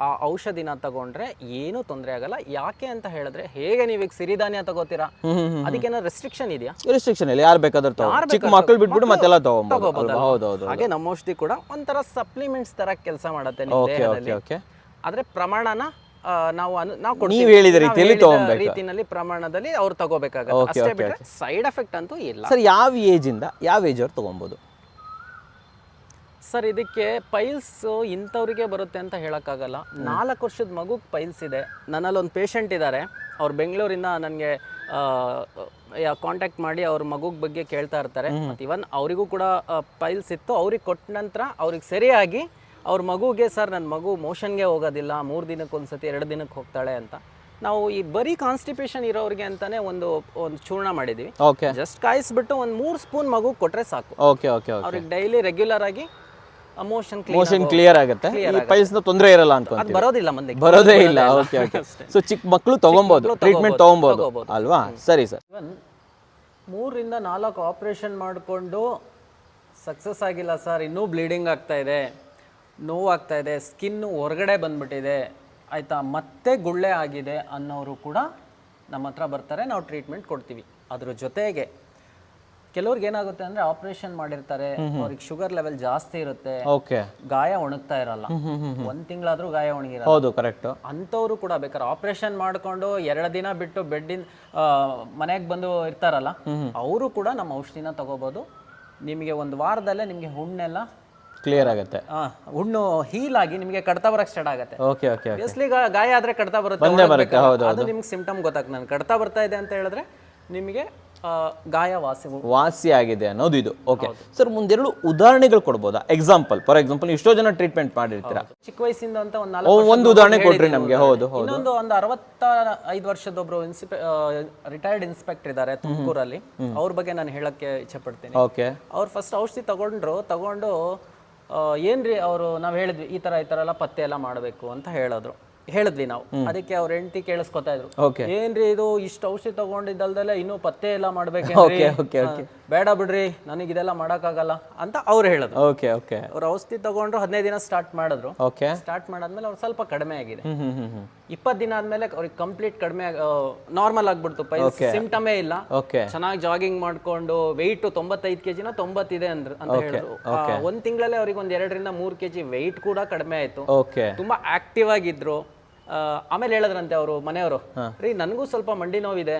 ಆ ಔಷಧಿನ ತಗೊಂಡ್ರೆ ಏನೂ ತೊಂದರೆ ಆಗಲ್ಲ. ಯಾಕೆ ಅಂತ ಹೇಳಿದ್ರೆ ಹೇಗೆ ನೀವು ಈಗ ಸಿರಿಧಾನ್ಯ ತಗೋತೀರಾ? ಅದಕ್ಕೇನೋ ರೆಸ್ಟ್ರಿಕ್ಷನ್ ಇದೆಯಾ? ರೆಸ್ಟ್ರಿಕ್ಷನ್ ಇಲ್ಲ ಯಾರು ಬೇಕಾದ್ರೂ ಚಿಕ್ಕ ಮಕ್ಕಳು ಬಿಟ್ಬಿಟ್ಟು ಮತ್ತೆಲ್ಲ ತಗೋಬಹುದು ಹೌದು ಹೌದು. ಹಾಗೆ ನಮ್ಮ ಔಷಧಿ ಕೂಡ ಒಂಥರ ಸಪ್ಲಿಮೆಂಟ್ಸ್ ತರ ಕೆಲಸ ಮಾಡುತ್ತೆ ನಿಮ್ಮ ಓಕೆ ದೇಹದಲ್ಲಿ. ಆದ್ರೆ ಪ್ರಮಾಣನ ನಾವು ನಾವು ಕೊಡ್ತೀವಿ. ನೀವ್ ಹೇಳಿದ ರೀತಿಯಲ್ಲಿ. ರೀತಿನಲ್ಲಿ ಪ್ರಮಾಣದಲ್ಲಿ ಅವ್ರು ತಗೋಬೇಕಾಗುತ್ತೆ. ಅಷ್ಟೇ ಸೈಡ್ ಎಫೆಕ್ಟ್ ಅಂತೂ ಇಲ್ಲ. ಸರ್ ಯಾವ ಇಂದ ಯಾವ ಏಜ್ ಅವ್ರು ತೊಗೊಬೋದು? ಸರ್ ಇದಕ್ಕೆ ಪೈಲ್ಸ್ ಇಂಥವ್ರಿಗೆ ಬರುತ್ತೆ ಅಂತ ಹೇಳೋಕ್ಕಾಗಲ್ಲ. ನಾಲ್ಕು ವರ್ಷದ ಮಗುಗೆ ಪೈಲ್ಸ್ ಇದೆ. ನನ್ನಲ್ಲಿ ಒಂದು ಪೇಷಂಟ್ ಇದ್ದಾರೆ ಅವ್ರು ಬೆಂಗಳೂರಿಂದ ನನಗೆ ಕಾಂಟ್ಯಾಕ್ಟ್ ಮಾಡಿ ಅವ್ರ ಮಗುಗ್ ಬಗ್ಗೆ ಕೇಳ್ತಾ ಇರ್ತಾರೆ. ಮತ್ತು ಇವನ್ ಅವರಿಗೂ ಕೂಡ ಪೈಲ್ಸ್ ಇತ್ತು. ಅವ್ರಿಗೆ ಕೊಟ್ಟ ನಂತರ ಅವ್ರಿಗೆ ಸರಿಯಾಗಿ ಅವ್ರ ಮಗುಗೆ ಸರ್ ನನ್ನ ಮಗು ಮೋಷನ್ಗೆ ಹೋಗೋದಿಲ್ಲ. ಮೂರು ದಿನಕ್ಕೆ ಒಂದ್ಸತಿ ಎರಡು ದಿನಕ್ಕೆ ಹೋಗ್ತಾಳೆ ಅಂತ. ನಾವು ಈ ಬರೀ ಕಾನ್ಸ್ಟಿಪೇಷನ್ ಇರೋರಿಗೆ ಅಂತಾನೆ ಒಂದು ಒಂದು ಚೂರ್ಣ ಮಾಡಿದೀವಿ. ಜಸ್ಟ್ ಕಾಯಿಸ್ಬಿಟ್ಟು ಒಂದು ಮೂರು ಸ್ಪೂನ್ ಮಗು ಕೊಟ್ರೆ ಸಾಕು. ಅವ್ರಿಗೆ ಡೈಲಿ ರೆಗ್ಯುಲರ್ ಆಗಿ ಮೋಷನ್ ಮೋಷನ್ ಕ್ಲಿಯರ್ ಆಗುತ್ತೆ. ಈ ಪೈಲ್ಸ್ ತೊಂದರೆ ಇರಲ್ಲ ಅದು ಬರೋದಿಲ್ಲ ಮುಂದೆ. ಬರೋದೇ ಇಲ್ಲ. ಓಕೆ ಓಕೆ ಸೊ ಚಿಕ್ಕ ಮಕ್ಕಳು ತಗೊಬೋದು. ಟ್ರೀಟ್ಮೆಂಟ್ ತಗೊಬೋದು. ತಗೋಬೋದು. ಅಲ್ವಾ? ಸರಿ ಸರ್. ಮೂರರಿಂದ ನಾಲ್ಕು ಆಪರೇಷನ್ ಮಾಡಿಕೊಂಡು ಸಕ್ಸಸ್ ಆಗಿಲ್ಲ ಸರ್ ಇನ್ನೂ ಬ್ಲೀಡಿಂಗ್ ಆಗ್ತಾ ಇದೆ. ನೋವಾಗ್ತಾ ಇದೆ. ಸ್ಕಿನ್ನು ಹೊರಗಡೆ ಬಂದ್ಬಿಟ್ಟಿದೆ. ಆಯಿತಾ? ಮತ್ತೆ ಗುಳ್ಳೆ ಆಗಿದೆ ಅನ್ನೋರು ಕೂಡ ನಮ್ಮ ಹತ್ರ ಬರ್ತಾರೆ. ನಾವು ಟ್ರೀಟ್ಮೆಂಟ್ ಕೊಡ್ತೀವಿ. ಅದ್ರ ಜೊತೆಗೆ ಕೆಲವ್ರಿಗೆ ಏನಾಗುತ್ತೆ ಅಂದ್ರೆ ಆಪರೇಷನ್ ಮಾಡಿರ್ತಾರೆ ಅವ್ರಿಗೆ ಶುಗರ್ ಲೆವೆಲ್ ಜಾಸ್ತಿ ಇರುತ್ತೆ ಓಕೆ. ಗಾಯ ಒಣಗ್ತಾ ಇರಲ್ಲ. ಒಂದ್ ತಿಂಗಳಾದ್ರೂ ಗಾಯ ಒಣಗಿರಲ್ಲ. ಹೌದು ಕರೆಕ್ಟ್ ಅಂತವ್ರು ಕೂಡ ಬೇಕಾದ್ರೆ ಆಪರೇಷನ್ ಮಾಡ್ಕೊಂಡು ಎರಡು ದಿನ ಬಿಟ್ಟು ಬೆಡ್ಡಿನ ಮನೆಗೆ ಬಂದು ಇರ್ತಾರಲ್ಲ ಅವರು ಕೂಡ ನಮ್ಮ ಔಷಧಿನ ತಗೋಬಹುದು ನಿಮಗೆ ಒಂದು ವಾರದಲ್ಲೇ ನಿಮಗೆ ಹುಣ್ಣೆಲ್ಲ ಕ್ಲಿಯರ್ ಆಗುತ್ತೆ. ಹುಣ್ಣು ಹೀಲ್ ಆಗಿ ನಿಮಗೆ ಕಡ್ತಾ ಬರಕ್ ಸ್ಟಾರ್ಟ್ ಆಗುತ್ತೆ. ಓಕೆ ಓಕೆ ಬೇಸ್ಲಿ ಗಾಯ ಆದ್ರೆ ಕಡ್ತಾ ಬರುತ್ತೆ ಅದು ನಿಮ್ಗೆ ಸಿಂಪ್ಟಮ್ ಗೊತ್ತಾಗ್ತದೆ ನಾನು ಕಡ್ತಾ ಬರ್ತಾ ಇದೆ ಅಂತ ಹೇಳಿದ್ರೆ ನಿಮಗೆ ಗಾಯ ವಾಸಿ ವಾಸಿಯಾಗಿದೆ ಆಗಿದೆ ಅನ್ನೋದು ಇದು. ಓಕೆ ಸರ್ ಮುಂದೆರಡು ಉದಾಹರಣೆಗಳು ಕೊಡ್ಬೋದಾ? ಎಕ್ಸಾಂಪಲ್ ಫಾರ್ ಎಕ್ಸಾಂಪಲ್ ಎಷ್ಟೋ ಜನ ಟ್ರೀಟ್ಮೆಂಟ್ ಮಾಡಿರ್ತೀರಾ? ಚಿಕ್ಕ ವಯಸ್ಸಿಂದ ಅಂತ ಒಂದು ನಾಲ್ಕು ಒಂದು ಉದಾಹರಣೆ ಕೊಡ್ರಿ ನಮಗೆ. ಹೌದು ಹೌದು. ಇನ್ನೊಂದು ಒಂದು ಅರವತ್ತ ಐದು ವರ್ಷದೊಬ್ರು ಇನ್ಸ್ಪೆ ರಿಟೈರ್ಡ್ ಇನ್ಸ್ಪೆಕ್ಟರ್ ಇದ್ದಾರೆ ತುಮಕೂರಲ್ಲಿ. ಅವ್ರ ಬಗ್ಗೆ ನಾನು ಹೇಳಕ್ಕೆ ಇಚ್ಛೆ ಪಡ್ತೀನಿ ಓಕೆ ಅವ್ರು ಫಸ್ಟ್ ಔಷಧಿ ತಗೊಂಡ್ರು ತಗೊಂಡು ಏನ್ರಿ ಅವರು ನಾವು ಹೇಳಿದ್ವಿ ಈ ತರ ಈ ತರ ಎಲ್ಲ ಪತ್ತೆ ಎಲ್ಲ ಮಾಡಬೇಕು ಅಂತ ಹೇಳಿದ್ರು. ಹೇಳಿದ್ವಿ ನಾವು. ಅದಕ್ಕೆ ಅವ್ರ ಹೆಂಡತಿ ಕೇಳಿಸ್ಕೊತಾ ಇದ್ರು. ಏನ್ರಿ ಇದು ಇಷ್ಟು ಔಷಧಿ ತಗೊಂಡಿದ್ದಲ್ದಲ್ಲ ಇನ್ನೂ ಪತ್ತೆ ಎಲ್ಲ ಮಾಡ್ಬೇಕು ಬೇಡ ಬಿಡ್ರಿ ನನಗೆ ಇದೆಲ್ಲ ಮಾಡೋಕ್ಕಾಗಲ್ಲ ಅಂತ ಅವ್ರು ಹೇಳಿದ್ರು. Okay okay. ಅವ್ರು ಔಷಧಿ ತಗೊಂಡ್ರು ಹದಿನೈದು ದಿನ ಸ್ಟಾರ್ಟ್ ಮಾಡಿದ್ರು. ಓಕೆ. ಸ್ಟಾರ್ಟ್ ಮಾಡಾದ್ಮೇಲೆ ಅವ್ರು ಸ್ವಲ್ಪ ಕಡಿಮೆ ಆಗಿದೆ. ಇಪ್ಪತ್ತು ದಿನ ಆದ್ಮೇಲೆ ಅವ್ರಿಗೆ ಕಂಪ್ಲೀಟ್ ಕಡಿಮೆ ನಾರ್ಮಲ್ ಆಗ್ಬಿಡ್ತು. ಪೈಲ್ಸ್ ಸಿಂಪ್ಟಮೇ ಇಲ್ಲ. ಚೆನ್ನಾಗಿ ಜಾಗಿಂಗ್ ಮಾಡ್ಕೊಂಡು ವೆಯ್ಟ್ ತೊಂಬತ್ತೈದು ಕೆಜಿನ ತೊಂಬತ್ತಿದೆ ಅಂದ್ರು ಅಂತ ಹೇಳಿದ್ರು. ಒಂದ್ ತಿಂಗಳಲ್ಲೇ ಅವ್ರಿಗೆ ಒಂದ್ ಎರಡರಿಂದ ಮೂರ್ ಕೆಜಿ ವೆಯ್ಟ್ ಕೂಡ ಕಡಿಮೆ ಆಯ್ತು. ತುಂಬಾ ಆಕ್ಟಿವ್ ಆಗಿದ್ರು. ಆಮೇಲೆ ಹೇಳದ್ರಂತೆ ಅವರು ಮನೆಯವರು ರೀ ನನಗೂ ಸ್ವಲ್ಪ ಮಂಡಿ ನೋವಿದೆ.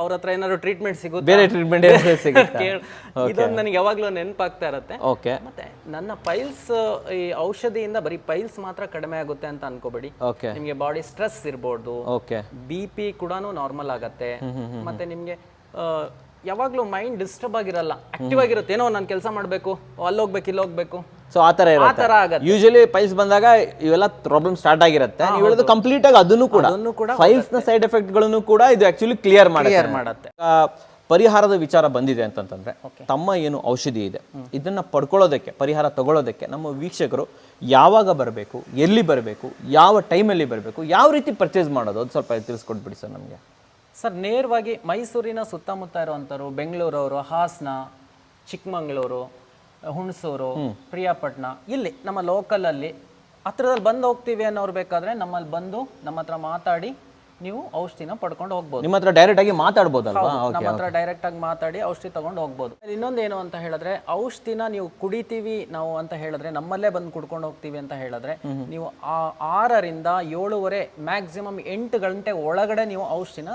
ಅವ್ರ ಹತ್ರ ಏನಾದ್ರು ಟ್ರೀಟ್ಮೆಂಟ್ ಸಿಗುತ್ತೆ? ಬೇರೆ ಟ್ರೀಟ್ಮೆಂಟ್ ಸಿಗುತ್ತೆ? ಇದೊಂದು ನನಗೆ ಯಾವಾಗಲೂ ನೆನಪಾಗ್ತಾ ಇರತ್ತೆ. ಓಕೆ ಮತ್ತೆ ನನ್ನ ಪೈಲ್ಸ್ ಈ ಔಷಧಿಯಿಂದ ಬರೀ ಪೈಲ್ಸ್ ಮಾತ್ರ ಕಡಿಮೆ ಆಗುತ್ತೆ ಅಂತ ಅನ್ಕೋಬೇಡಿ. ನಿಮಗೆ ಬಾಡಿ ಸ್ಟ್ರೆಸ್ ಇರ್ಬೋದು. ಓಕೆ ಬಿ ಪಿ ಕೂಡ ನಾರ್ಮಲ್ ಆಗತ್ತೆ. ಮತ್ತೆ ನಿಮಗೆ ಯಾವಾಗಲೂ ಮೈಂಡ್ ಡಿಸ್ಟರ್ಬ್ ಆಗಿರಲ್ಲ. ಆಕ್ಟಿವ್ ಆಗಿರುತ್ತೆ. ಏನೋ ನಾನು ಕೆಲಸ ಮಾಡಬೇಕು ಅಲ್ಲಿ ಹೋಗ್ಬೇಕು ಇಲ್ಲಿ ಹೋಗ್ಬೇಕು ಸೊ ಆ ಥರ ಆ ಇರುತ್ತೆ ಥರ ಆಗತ್ತೆ. ಯೂಶಲಿ ಪೈಲ್ಸ್ ಬಂದಾಗ ಇವೆಲ್ಲ ಪ್ರಾಬ್ಲಮ್ ಸ್ಟಾರ್ಟ್ ಆಗಿರುತ್ತೆ. ನೀವು ಹೇಳೋದು ಕಂಪ್ಲೀಟ್ ಆಗಿ ಅದನ್ನು ಕೂಡ. ಅದನ್ನು ಕೂಡ ಫೈಲ್ಸ್ನ ಸೈಡ್ ಎಫೆಕ್ಟ್ಗಳನ್ನು ಕೂಡ ಇದು ಆಕ್ಚುಲಿ ಕ್ಲಿಯರ್ ಕ್ಲಿಯರ್ ಮಾಡುತ್ತೆ. ಪರಿಹಾರದ ವಿಚಾರ ಬಂದಿದೆ ಅಂತಂದ್ರೆ ತಮ್ಮ ಏನು ಔಷಧಿ ಇದೆ ಇದನ್ನ ಪಡ್ಕೊಳ್ಳೋದಕ್ಕೆ ಪರಿಹಾರ ತಗೊಳ್ಳೋದಕ್ಕೆ ನಮ್ಮ ವೀಕ್ಷಕರು ಯಾವಾಗ ಬರಬೇಕು ಎಲ್ಲಿ ಬರಬೇಕು ಯಾವ ಟೈಮಲ್ಲಿ ಬರಬೇಕು ಯಾವ ರೀತಿ ಪರ್ಚೇಸ್ ಮಾಡೋದು ಅದು ಸ್ವಲ್ಪ ತಿಳಿಸ್ಕೊಟ್ಬಿಡಿ ಸರ್ ನಮಗೆ. ಸರ್ ನೇರವಾಗಿ ಮೈಸೂರಿನ ಸುತ್ತಮುತ್ತ ಇರುವಂಥವ್ರು ಬೆಂಗಳೂರವರು ಹಾಸನ ಚಿಕ್ಕಮಂಗ್ಳೂರು ಹುಣಸೂರು ಪ್ರಿಯಾಪಟ್ಟಣ ಇಲ್ಲಿ ನಮ್ಮ ಲೋಕಲಲ್ಲಿ ಹತ್ರದಲ್ಲಿ ಬಂದು ಹೋಗ್ತೀವಿ ಅನ್ನೋರು ಬೇಕಾದ್ರೆ ನಮ್ಮಲ್ಲಿ ಬಂದು ನಮ್ಮ ಹತ್ರ ಮಾತಾಡಿ ನೀವು ಔಷಧಿನ ಪಡ್ಕೊಂಡು ಹೋಗ್ಬೋದು. ನಿಮ್ಮ ಹತ್ರ ಡೈರೆಕ್ಟ್ ಆಗಿ ಮಾತಾಡ್ಬೋದಲ್ವಾ? ನಮ್ಮ ಹತ್ರ ಡೈರೆಕ್ಟ್ ಆಗಿ ಮಾತಾಡಿ ಔಷಧಿ ತಗೊಂಡು ಹೋಗ್ಬೋದು. ಇನ್ನೊಂದು ಏನು ಅಂತ ಹೇಳಿದ್ರೆ ಔಷಧಿನ ನೀವು ಕುಡಿತೀವಿ ನಾವು ಅಂತ ಹೇಳಿದ್ರೆ ನಮ್ಮಲ್ಲೇ ಬಂದು ಕುಡ್ಕೊಂಡು ಹೋಗ್ತೀವಿ ಅಂತ ಹೇಳಿದ್ರೆ ನೀವು ಆ- ಆರರಿಂದ ಏಳುವರೆ ಮ್ಯಾಕ್ಸಿಮಮ್ ಎಂಟು ಗಂಟೆ ಒಳಗಡೆ ನೀವು ಔಷಧಿನ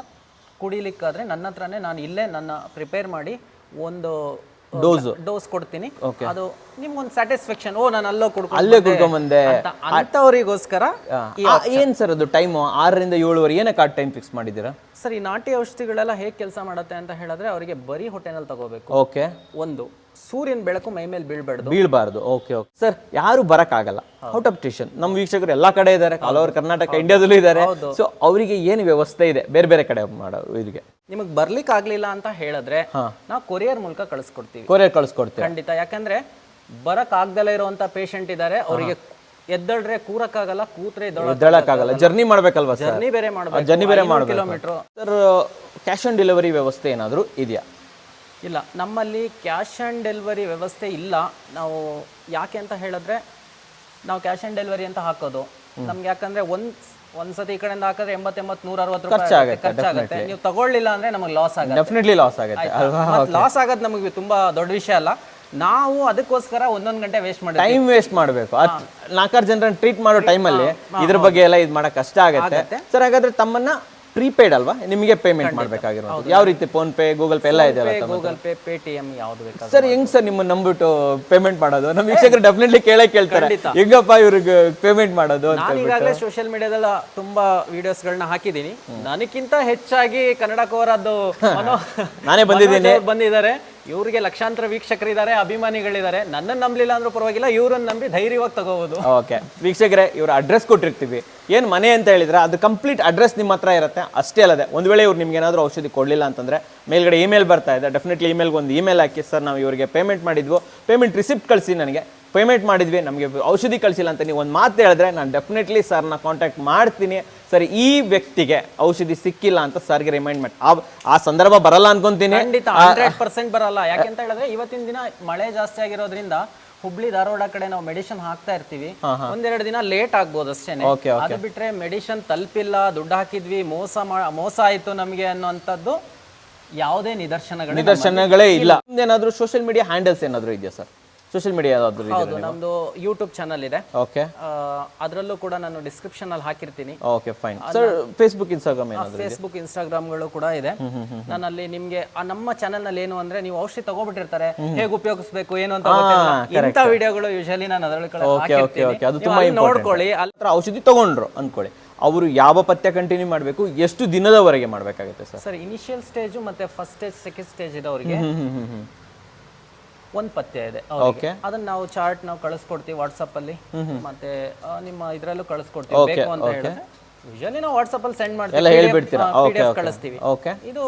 ಕುಡಿಲಿಕ್ಕಾದ್ರೆ ನನ್ನ ಹತ್ರನೇ ನಾನು ಇಲ್ಲೇ ನನ್ನ ಪ್ರಿಪೇರ್ ಮಾಡಿ ಒಂದು Dose. ಡೋಸ್ ಕೊಡ್ತೀನಿ. ಅದು ನಿಮ್ಗೊಂದು ಸ್ಯಾಟಿಸ್ಫ್ಯಾಕ್ಷನ್ ಓ ನಾನು ಅಲ್ಲೋ ಕುಡ್ಕೊಂಡು ಅಲ್ಲೇ ಕುಡ್ಕೊಂಬಂದೆ. ಬಂದೆ ಅಂತವರಿಗೋಸ್ಕರ ಏನ್ ಸರ್ ಅದು ಟೈಮ್ ಆರರಿಂದ ಏಳುವರೆ ಏನಕ್ಕೆ ಆ ಟೈಮ್ ಫಿಕ್ಸ್ ಮಾಡಿದ್ದೀರಾ? ಸರ್ ಈ ನಾಟಿ ಔಷಧಿಗಳೆಲ್ಲ ಹೇಗೆ ಕೆಲಸ ಮಾಡುತ್ತೆ ಅಂತ ಹೇಳಿದ್ರೆ ಅವರಿಗೆ ಬರೀ ಹೊಟ್ಟೆನಲ್ಲಿ ತಗೋಬೇಕು. ಓಕೆ ಒಂದು. ಸೂರ್ಯನ ಬೆಳಕು ಮೈ ಮೇಲೆ ಬೀಳ್ಬಾರ್ದು. ಬೀಳ್ಬಾರ್ದು. ಓಕೆ ಓಕೆ ಸರ್ ಯಾರು ಬರಕ್ಕಾಗಲ್ಲ. ಔಟ್ ಆಫ್ ಸ್ಟೇಷನ್ ನಮ್ಮ ವೀಕ್ಷಕರು ಎಲ್ಲಾ ಕಡೆ ಇದ್ದಾರೆ. ಆಲ್ ಓವರ್ ಕರ್ನಾಟಕ ಇಂಡಿಯಾದಲ್ಲೂ ಇದ್ದಾರೆ. ಸೊ ಅವರಿಗೆ ಏನು ವ್ಯವಸ್ಥೆ ಇದೆ? ಬೇರೆ ಬೇರೆ ಕಡೆ ಮಾಡೋ ಇದಕ್ಕೆ ನಿಮಗೆ ಬರ್ಲಿಕ್ಕೆ ಆಗ್ಲಿಲ್ಲ ಅಂತ ಹೇಳಿದ್ರೆ ನಾವು ಕೊರಿಯರ್ ಮೂಲಕ ಕಳಿಸ್ಕೊಡ್ತೀವಿ. ಕೊರಿಯರ್ ಕಳಿಸ್ಕೊಡ್ತೀವಿ ಖಂಡಿತ. ಯಾಕಂದ್ರೆ ಬರಕ್ ಆಗ್ದಲೇ ಇರುವಂತ ಪೇಷಂಟ್ ಇದ್ದಾರೆ. ಅವರಿಗೆ ಎದ್ದಳ್ರೆ ಕೂರಕ್ಕಾಗಲ್ಲ ಕೂತ್ರೆ ಎದ್ದಳಕ್ಕಾಗಲ್ಲ. ಜರ್ನಿ ಮಾಡ್ಬೇಕಲ್ವಾ ಜರ್ನಿ ಬೇರೆ ಮಾಡ್ಬೇಕು. ಜರ್ನಿ ಬೇರೆ ಮಾಡ್ಬೇಕು. Kilometre sir cash on delivery ವ್ಯವಸ್ಥೆ ಏನಾದರೂ ಇದೆಯಾ? ಇಲ್ಲ ನಮ್ಮಲ್ಲಿ ಕ್ಯಾಶ್ ಆನ್ ಡೆಲಿವರಿ ವ್ಯವಸ್ಥೆ ಇಲ್ಲ. ನಾವು ಯಾಕೆ ಅಂತ ಹೇಳಿದ್ರೆ ನಾವು ಕ್ಯಾಶ್ ಆನ್ ಡೆಲಿವರಿ ಅಂತ ಹಾಕೋದು. ನಮ್ಗೆ ಯಾಕಂದ್ರೆ ಒಂದ್ ಒಂದ್ಸತಿ ಈ ಕಡೆಯಿಂದ ಹಾಕಿದ್ರೆ ಎಂಬತ್ ಎಂಬತ್ ನೂರ ಅರವತ್ತು ರೂಪಾಯಿ ಖರ್ಚು ಖರ್ಚಾಗುತ್ತೆ ನೀವು ತಗೊಳ್ಳಿಲ್ಲ ಅಂದ್ರೆ ನಮಗೆ ಲಾಸ್ ಆಗುತ್ತೆ. ಡೆಫಿನೆಟ್ಲಿ ಲಾಸ್ ಆಗುತ್ತೆ. ಅಲ್ವಾ? ಲಾಸ್ ಆಗೋದು ನಮಗೆ ತುಂಬಾ ದೊಡ್ಡ ವಿಷಯ ಅಲ್ಲ. ನಾವು ಅದಕ್ಕೋಸ್ಕರ ಒಂದೊಂದು ಗಂಟೆ ವೇಸ್ಟ್ ಮಾಡಿ ಟೈಮ್ ವೇಸ್ಟ್ ಮಾಡಬೇಕು. ನಾಲ್ಕಾರು ಜನರನ್ನ ಟ್ರೀಟ್ ಮಾಡೋ ಟೈಮಲ್ಲಿ ಇದ್ರ ಬಗ್ಗೆ ಎಲ್ಲ ಇದು ಮಾಡಕ್ ಕಷ್ಟ ಆಗುತ್ತೆ. ಸರ್ ಹಾಗಾದ್ರೆ ತಮ್ಮನ್ನ ಪ್ರೀಪೇಡ್ ಅಲ್ವಾ? ನಿಮಗೆ ಪೇಮೆಂಟ್ ಮಾಡಬೇಕಾಗಿರೋದು ಯಾವ ರೀತಿ ಫೋನ್ ಪೇ ಗೂಗಲ್ ಪೇ ಎಲ್ಲ ಇದೆ ಅಲ್ಲ ಗೂಗಲ್ ಪೇ ಪೇಟಿಎಂ ಯಾವ್ದು ಬೇಕಾದ್ರೆ ಸರ್ ಹೆಂಗ್ ಸರ್ ನಿಮ್ಮ ನಂಬಿಟ್ಟು ಪೇಮೆಂಟ್ ಮಾಡೋದು? ನಮ್ಮ ವೀಕ್ಷಕರು ಡೆಫಿನೆಟ್ಲಿ ಕೇಳೇ ಕೇಳ್ತಾರೆ. ಹೆಂಗಪ್ಪ ಇವ್ರಿಗೆ ಪೇಮೆಂಟ್ ಮಾಡೋದು ಅಂತ ನಾನು ಈಗಾಗಲೇ ಸೋಷಿಯಲ್ ಮೀಡಿಯಾದಲ್ಲ ತುಂಬಾ ವಿಡಿಯೋಸ್ಗಳನ್ನು ಹಾಕಿದೀನಿ ನನಗಿಂತ ಹೆಚ್ಚಾಗಿ ಕನ್ನಡ ಕೋರದ್ದು ನಾನೇ ಬಂದಿದ್ದೀನಿ. ಬಂದಿದ್ದಾರೆ. ಇವ್ರಿಗೆ ಲಕ್ಷಾಂತರ ವೀಕ್ಷಕರಿದ್ದಾರೆ, ಅಭಿಮಾನಿಗಳಿದ್ದಾರೆ. ನನ್ನನ್ನು ನಂಬಲಿಲ್ಲ ಅಂದ್ರೂ ಪರವಾಗಿಲ್ಲ, ಇವ್ರನ್ನ ನಂಬಿ ಧೈರ್ಯವಾಗಿ ತಗೋಬಹುದು ಓಕೆ. ವೀಕ್ಷಕರೇ, ಇವ್ರ ಅಡ್ರೆಸ್ ಕೊಟ್ಟಿರ್ತೀವಿ. ಏನು ಮನೆ ಅಂತ ಹೇಳಿದ್ರೆ ಅದು ಕಂಪ್ಲೀಟ್ ಅಡ್ರೆಸ್ ನಿಮ್ಮ ಹತ್ರ ಇರುತ್ತೆ. ಅಷ್ಟೇ ಅಲ್ಲದೆ, ಒಂದು ವೇಳೆ ಇವ್ರು ನಿಮ್ಗೆ ಏನಾದರೂ ಔಷಧಿ ಕೊಡಲಿಲ್ಲ ಅಂತಂದ್ರೆ ಮೇಲ್ಗಡೆ ಇಮೇಲ್ ಬರ್ತಾ ಇದೆ. ಡೆಫಿನೆಟ್ಲಿ ಇಮೇಲ್ಗೆ ಒಂದು ಇಮೇಲ್ ಹಾಕಿ, ಸರ್, ನಾವು ಇವರಿಗೆ ಪೇಮೆಂಟ್ ಮಾಡಿದ್ವು. ಪೇಮೆಂಟ್ ರಿಸಿಪ್ಟ್ ಕಳಿಸಿ ನನಗೆ. ಪೇಮೆಂಟ್ ಮಾಡಿದ್ವಿ ನಮಗೆ ಔಷಧಿ ಕಳಿಸಿಲ್ಲ ಅಂತ ನೀವು ಒಂದು ಮಾತು ಹೇಳಿದ್ರೆ ನಾನು ಡೆಫಿನೆಟ್ಲಿ ಸರ್ನ ಕಾಂಟ್ಯಾಕ್ಟ್ ಮಾಡ್ತೀನಿ. ಸರ್ ಈ ವ್ಯಕ್ತಿಗೆ ಔಷಧಿ ಸಿಕ್ಕಿಲ್ಲ ಅಂತ ಸರ್ಗೆ ರಿಮೈಂಡ್ ಮಾಡಿ. ಆ- ಆ ಸಂದರ್ಭ ಬರಲ್ಲ ಅನ್ಕೊಂತೀನಿ. ಖಂಡಿತ ಹಂಡ್ರೆಡ್ ಪರ್ಸೆಂಟ್ ಬರಲ್ಲ. ಯಾಕೆಂತ ಹೇಳಿದ್ರೆ ಇವತ್ತಿನ ದಿನ ಮಳೆ ಜಾಸ್ತಿ ಆಗಿರೋದ್ರಿಂದ ಹುಬ್ಳಿ ಧಾರವಾಡ ಕಡೆ ನಾವು ಮೆಡಿಸಿನ್ ಹಾಕ್ತಾ ಇರ್ತೀವಿ. ಒಂದೆರಡು ದಿನ ಲೇಟ್ ಆಗ್ಬೋದು ಅಷ್ಟೇನೆ. ಅದು ಬಿಟ್ರೆ ಮೆಡಿಸಿನ್ ತಲುಪಿಲ್ಲ ದುಡ್ಡು ಹಾಕಿದ್ವಿ ಮೋಸ ಮೋಸ ಆಯ್ತು ನಮಗೆ ಅನ್ನೋಂಥದ್ದು ಯಾವುದೇ ನಿದರ್ಶನಗಳು ನಿದರ್ಶನಗಳೇ ಇಲ್ಲ. ಏನಾದರೂ ಸೋಷಿಯಲ್ ಮೀಡಿಯಾ ಹ್ಯಾಂಡಲ್ಸ್ ಏನಾದರೂ ಇದೆಯಾ ಸರ್ ಸೋಷಿಯಲ್ ಮೀಡಿಯಾ ಇದೆ ಹೌದು ನಮ್ದು? ಯೂಟ್ಯೂಬ್ ಚಾನಲ್ ಇದೆ. ಓಕೆ ಅದರಲ್ಲೂ ಕೂಡ ನಾನು ಡಿಸ್ಕ್ರಿಪ್ಷನ್ ಅಲ್ಲಿ ಹಾಕಿರ್ತೀನಿ. Okay fine sir Facebook Instagram Facebook ಇನ್ಸ್ಟಾಗ್ರಾಮ್ಗಳು ಕೂಡ ಇದೆ. ನಾನು ಅಲ್ಲಿ ನಿಮ್ಗೆ ನಮ್ಮ ಚಾನಲ್ನಲ್ಲಿ ಏನು ಅಂದ್ರೆ ನೀವು ಔಷಧಿ ತಗೋಬಿಟ್ಟಿರ್ತಾರೆ. ಹೇಗೆ ಉಪಯೋಗಿಸ್ಬೇಕು ಏನು ಅಂತ ಇಂತ ಇಂಥ ವಿಡಿಯೋಗಳು ಯೂಶಲಿ ನಾನು ಅದರಲ್ಲಿ ಓಕೆ ಓಕೆ ಓಕೆ ಅದು ತುಂಬಾ ಹಾಕಿರ್ತೀನಿ ನೋಡ್ಕೊಳ್ಳಿ ಅಲ್ಲಿ ಔಷಧಿ ತಗೊಂಡ್ರು ಅನ್ಕೊಳ್ಳಿ. ಅವರು ಯಾವ ಪಥ್ಯ ಕಂಟಿನ್ಯೂ ಮಾಡಬೇಕು ಎಷ್ಟು ದಿನದವರೆಗೆ ಮಾಡಬೇಕಾಗುತ್ತೆ ಸರ್ ಸರ್ ಇನಿಷಿಯಲ್ ಸ್ಟೇಜ್ ಮತ್ತೆ ಫಸ್ಟ್ ಸ್ಟೇಜ್ ಸೆಕೆಂಡ್ ಸ್ಟೇಜ್ ಇರೋರಿಗೆ ಒಂದ್ ಪಥ್ಯ ಇದೆ. ಓಕೆ. ಅದನ್ನ ನಾವು ಚಾರ್ಟ್ ನಾವು ಕಳಿಸ್ಕೊಡ್ತೀವಿ ವಾಟ್ಸಪ್ ಅಲ್ಲಿ. ಮತ್ತೆ ಆ, ನಿಮ್ಮ ಇದ್ರಲ್ಲೂ ಕಳಿಸ್ಕೊಡ್ತೀವಿ. ಬೇಕು ಅಂತ ಹೇಳಿದ್ರೆ ಯೂಶಲಿ ನಾವು ವಾಟ್ಸಪ್ ಅಲ್ಲಿ ಸೆಂಡ್ ಮಾಡ್ತೀವಿ. ಎಲ್ಲ ಹೇಳ್ಬಿಡ್ತೀರಾ? PDF, PDF ಕಳಿಸ್ತೀವಿ. ಓಕೆ ಇದು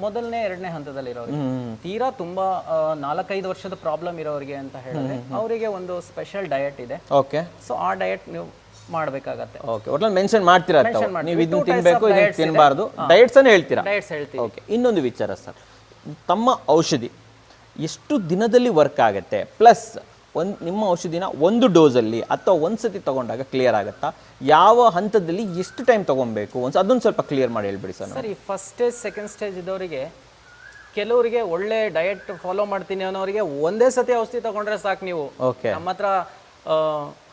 ಮೊದಲನೇ ಎರಡನೇ ಹಂತದಲ್ಲಿ ಇರೋರಿಗೆ. ತೀರಾ ತುಂಬಾ ಆ, ನಾಲ್ಕೈದು ವರ್ಷದ ಪ್ರಾಬ್ಲಮ್ ಇರೋರಿಗೆ ಅಂತ ಹೇಳಿದ್ರೆ ಅವರಿಗೆ ಒಂದು ಸ್ಪೆಷಲ್ ಡಯಟ್ ಇದೆ. ಓಕೆ ಸೊ ಆ ಡಯಟ್ ನೀವು ಮಾಡ್ಬೇಕಾಗತ್ತೆ. ಓಕೆ ಒಟ್ನಲ್ಲಿ ಮೆನ್ಷನ್ ಮಾಡ್ತೀರಾ ತಾವು. ನೀವು ಇದನ್ನ ತಿನ್ಬೇಕು ಇದನ್ನ ತಿನ್ನಬಾರ್ದು ಡಯಟ್ಸ್ ಅನ್ನು ಹೇಳ್ತೀರಾ? ಡಯಟ್ಸ್ ಹೇಳ್ತೀವಿ. ಓಕೆ ಇನ್ನೊಂದು ವಿಚಾರ ಸರ್. ತಮ್ಮ ಔಷಧಿ. ಎಷ್ಟು ದಿನದಲ್ಲಿ ವರ್ಕ್ ಆಗುತ್ತೆ? ಪ್ಲಸ್ ಒಂದು ನಿಮ್ಮ ಔಷಧಿನ ಒಂದು ಡೋಸಲ್ಲಿ ಅಥವಾ ಒಂದು ಸತಿ ತಗೊಂಡಾಗ ಕ್ಲಿಯರ್ ಆಗುತ್ತಾ? ಯಾವ ಹಂತದಲ್ಲಿ ಎಷ್ಟು ಟೈಮ್ ತೊಗೊಬೇಕು? ಒಂದು ಅದೊಂದು ಸ್ವಲ್ಪ ಕ್ಲಿಯರ್ ಮಾಡಿ ಹೇಳ್ಬಿಡಿ ಸರ್ ಸರ್ ಈ ಫಸ್ಟ್ ಸ್ಟೇಜ್ ಸೆಕೆಂಡ್ ಸ್ಟೇಜ್ ಇದ್ದವರಿಗೆ ಕೆಲವರಿಗೆ ಒಳ್ಳೆ ಡಯಟ್ ಫಾಲೋ ಮಾಡ್ತೀನಿ ಅನ್ನೋರಿಗೆ ಒಂದೇ ಸತಿ ಔಷಧಿ ತಗೊಂಡ್ರೆ ಸಾಕು ನೀವು. ಓಕೆ ನಮ್ಮ ಹತ್ರ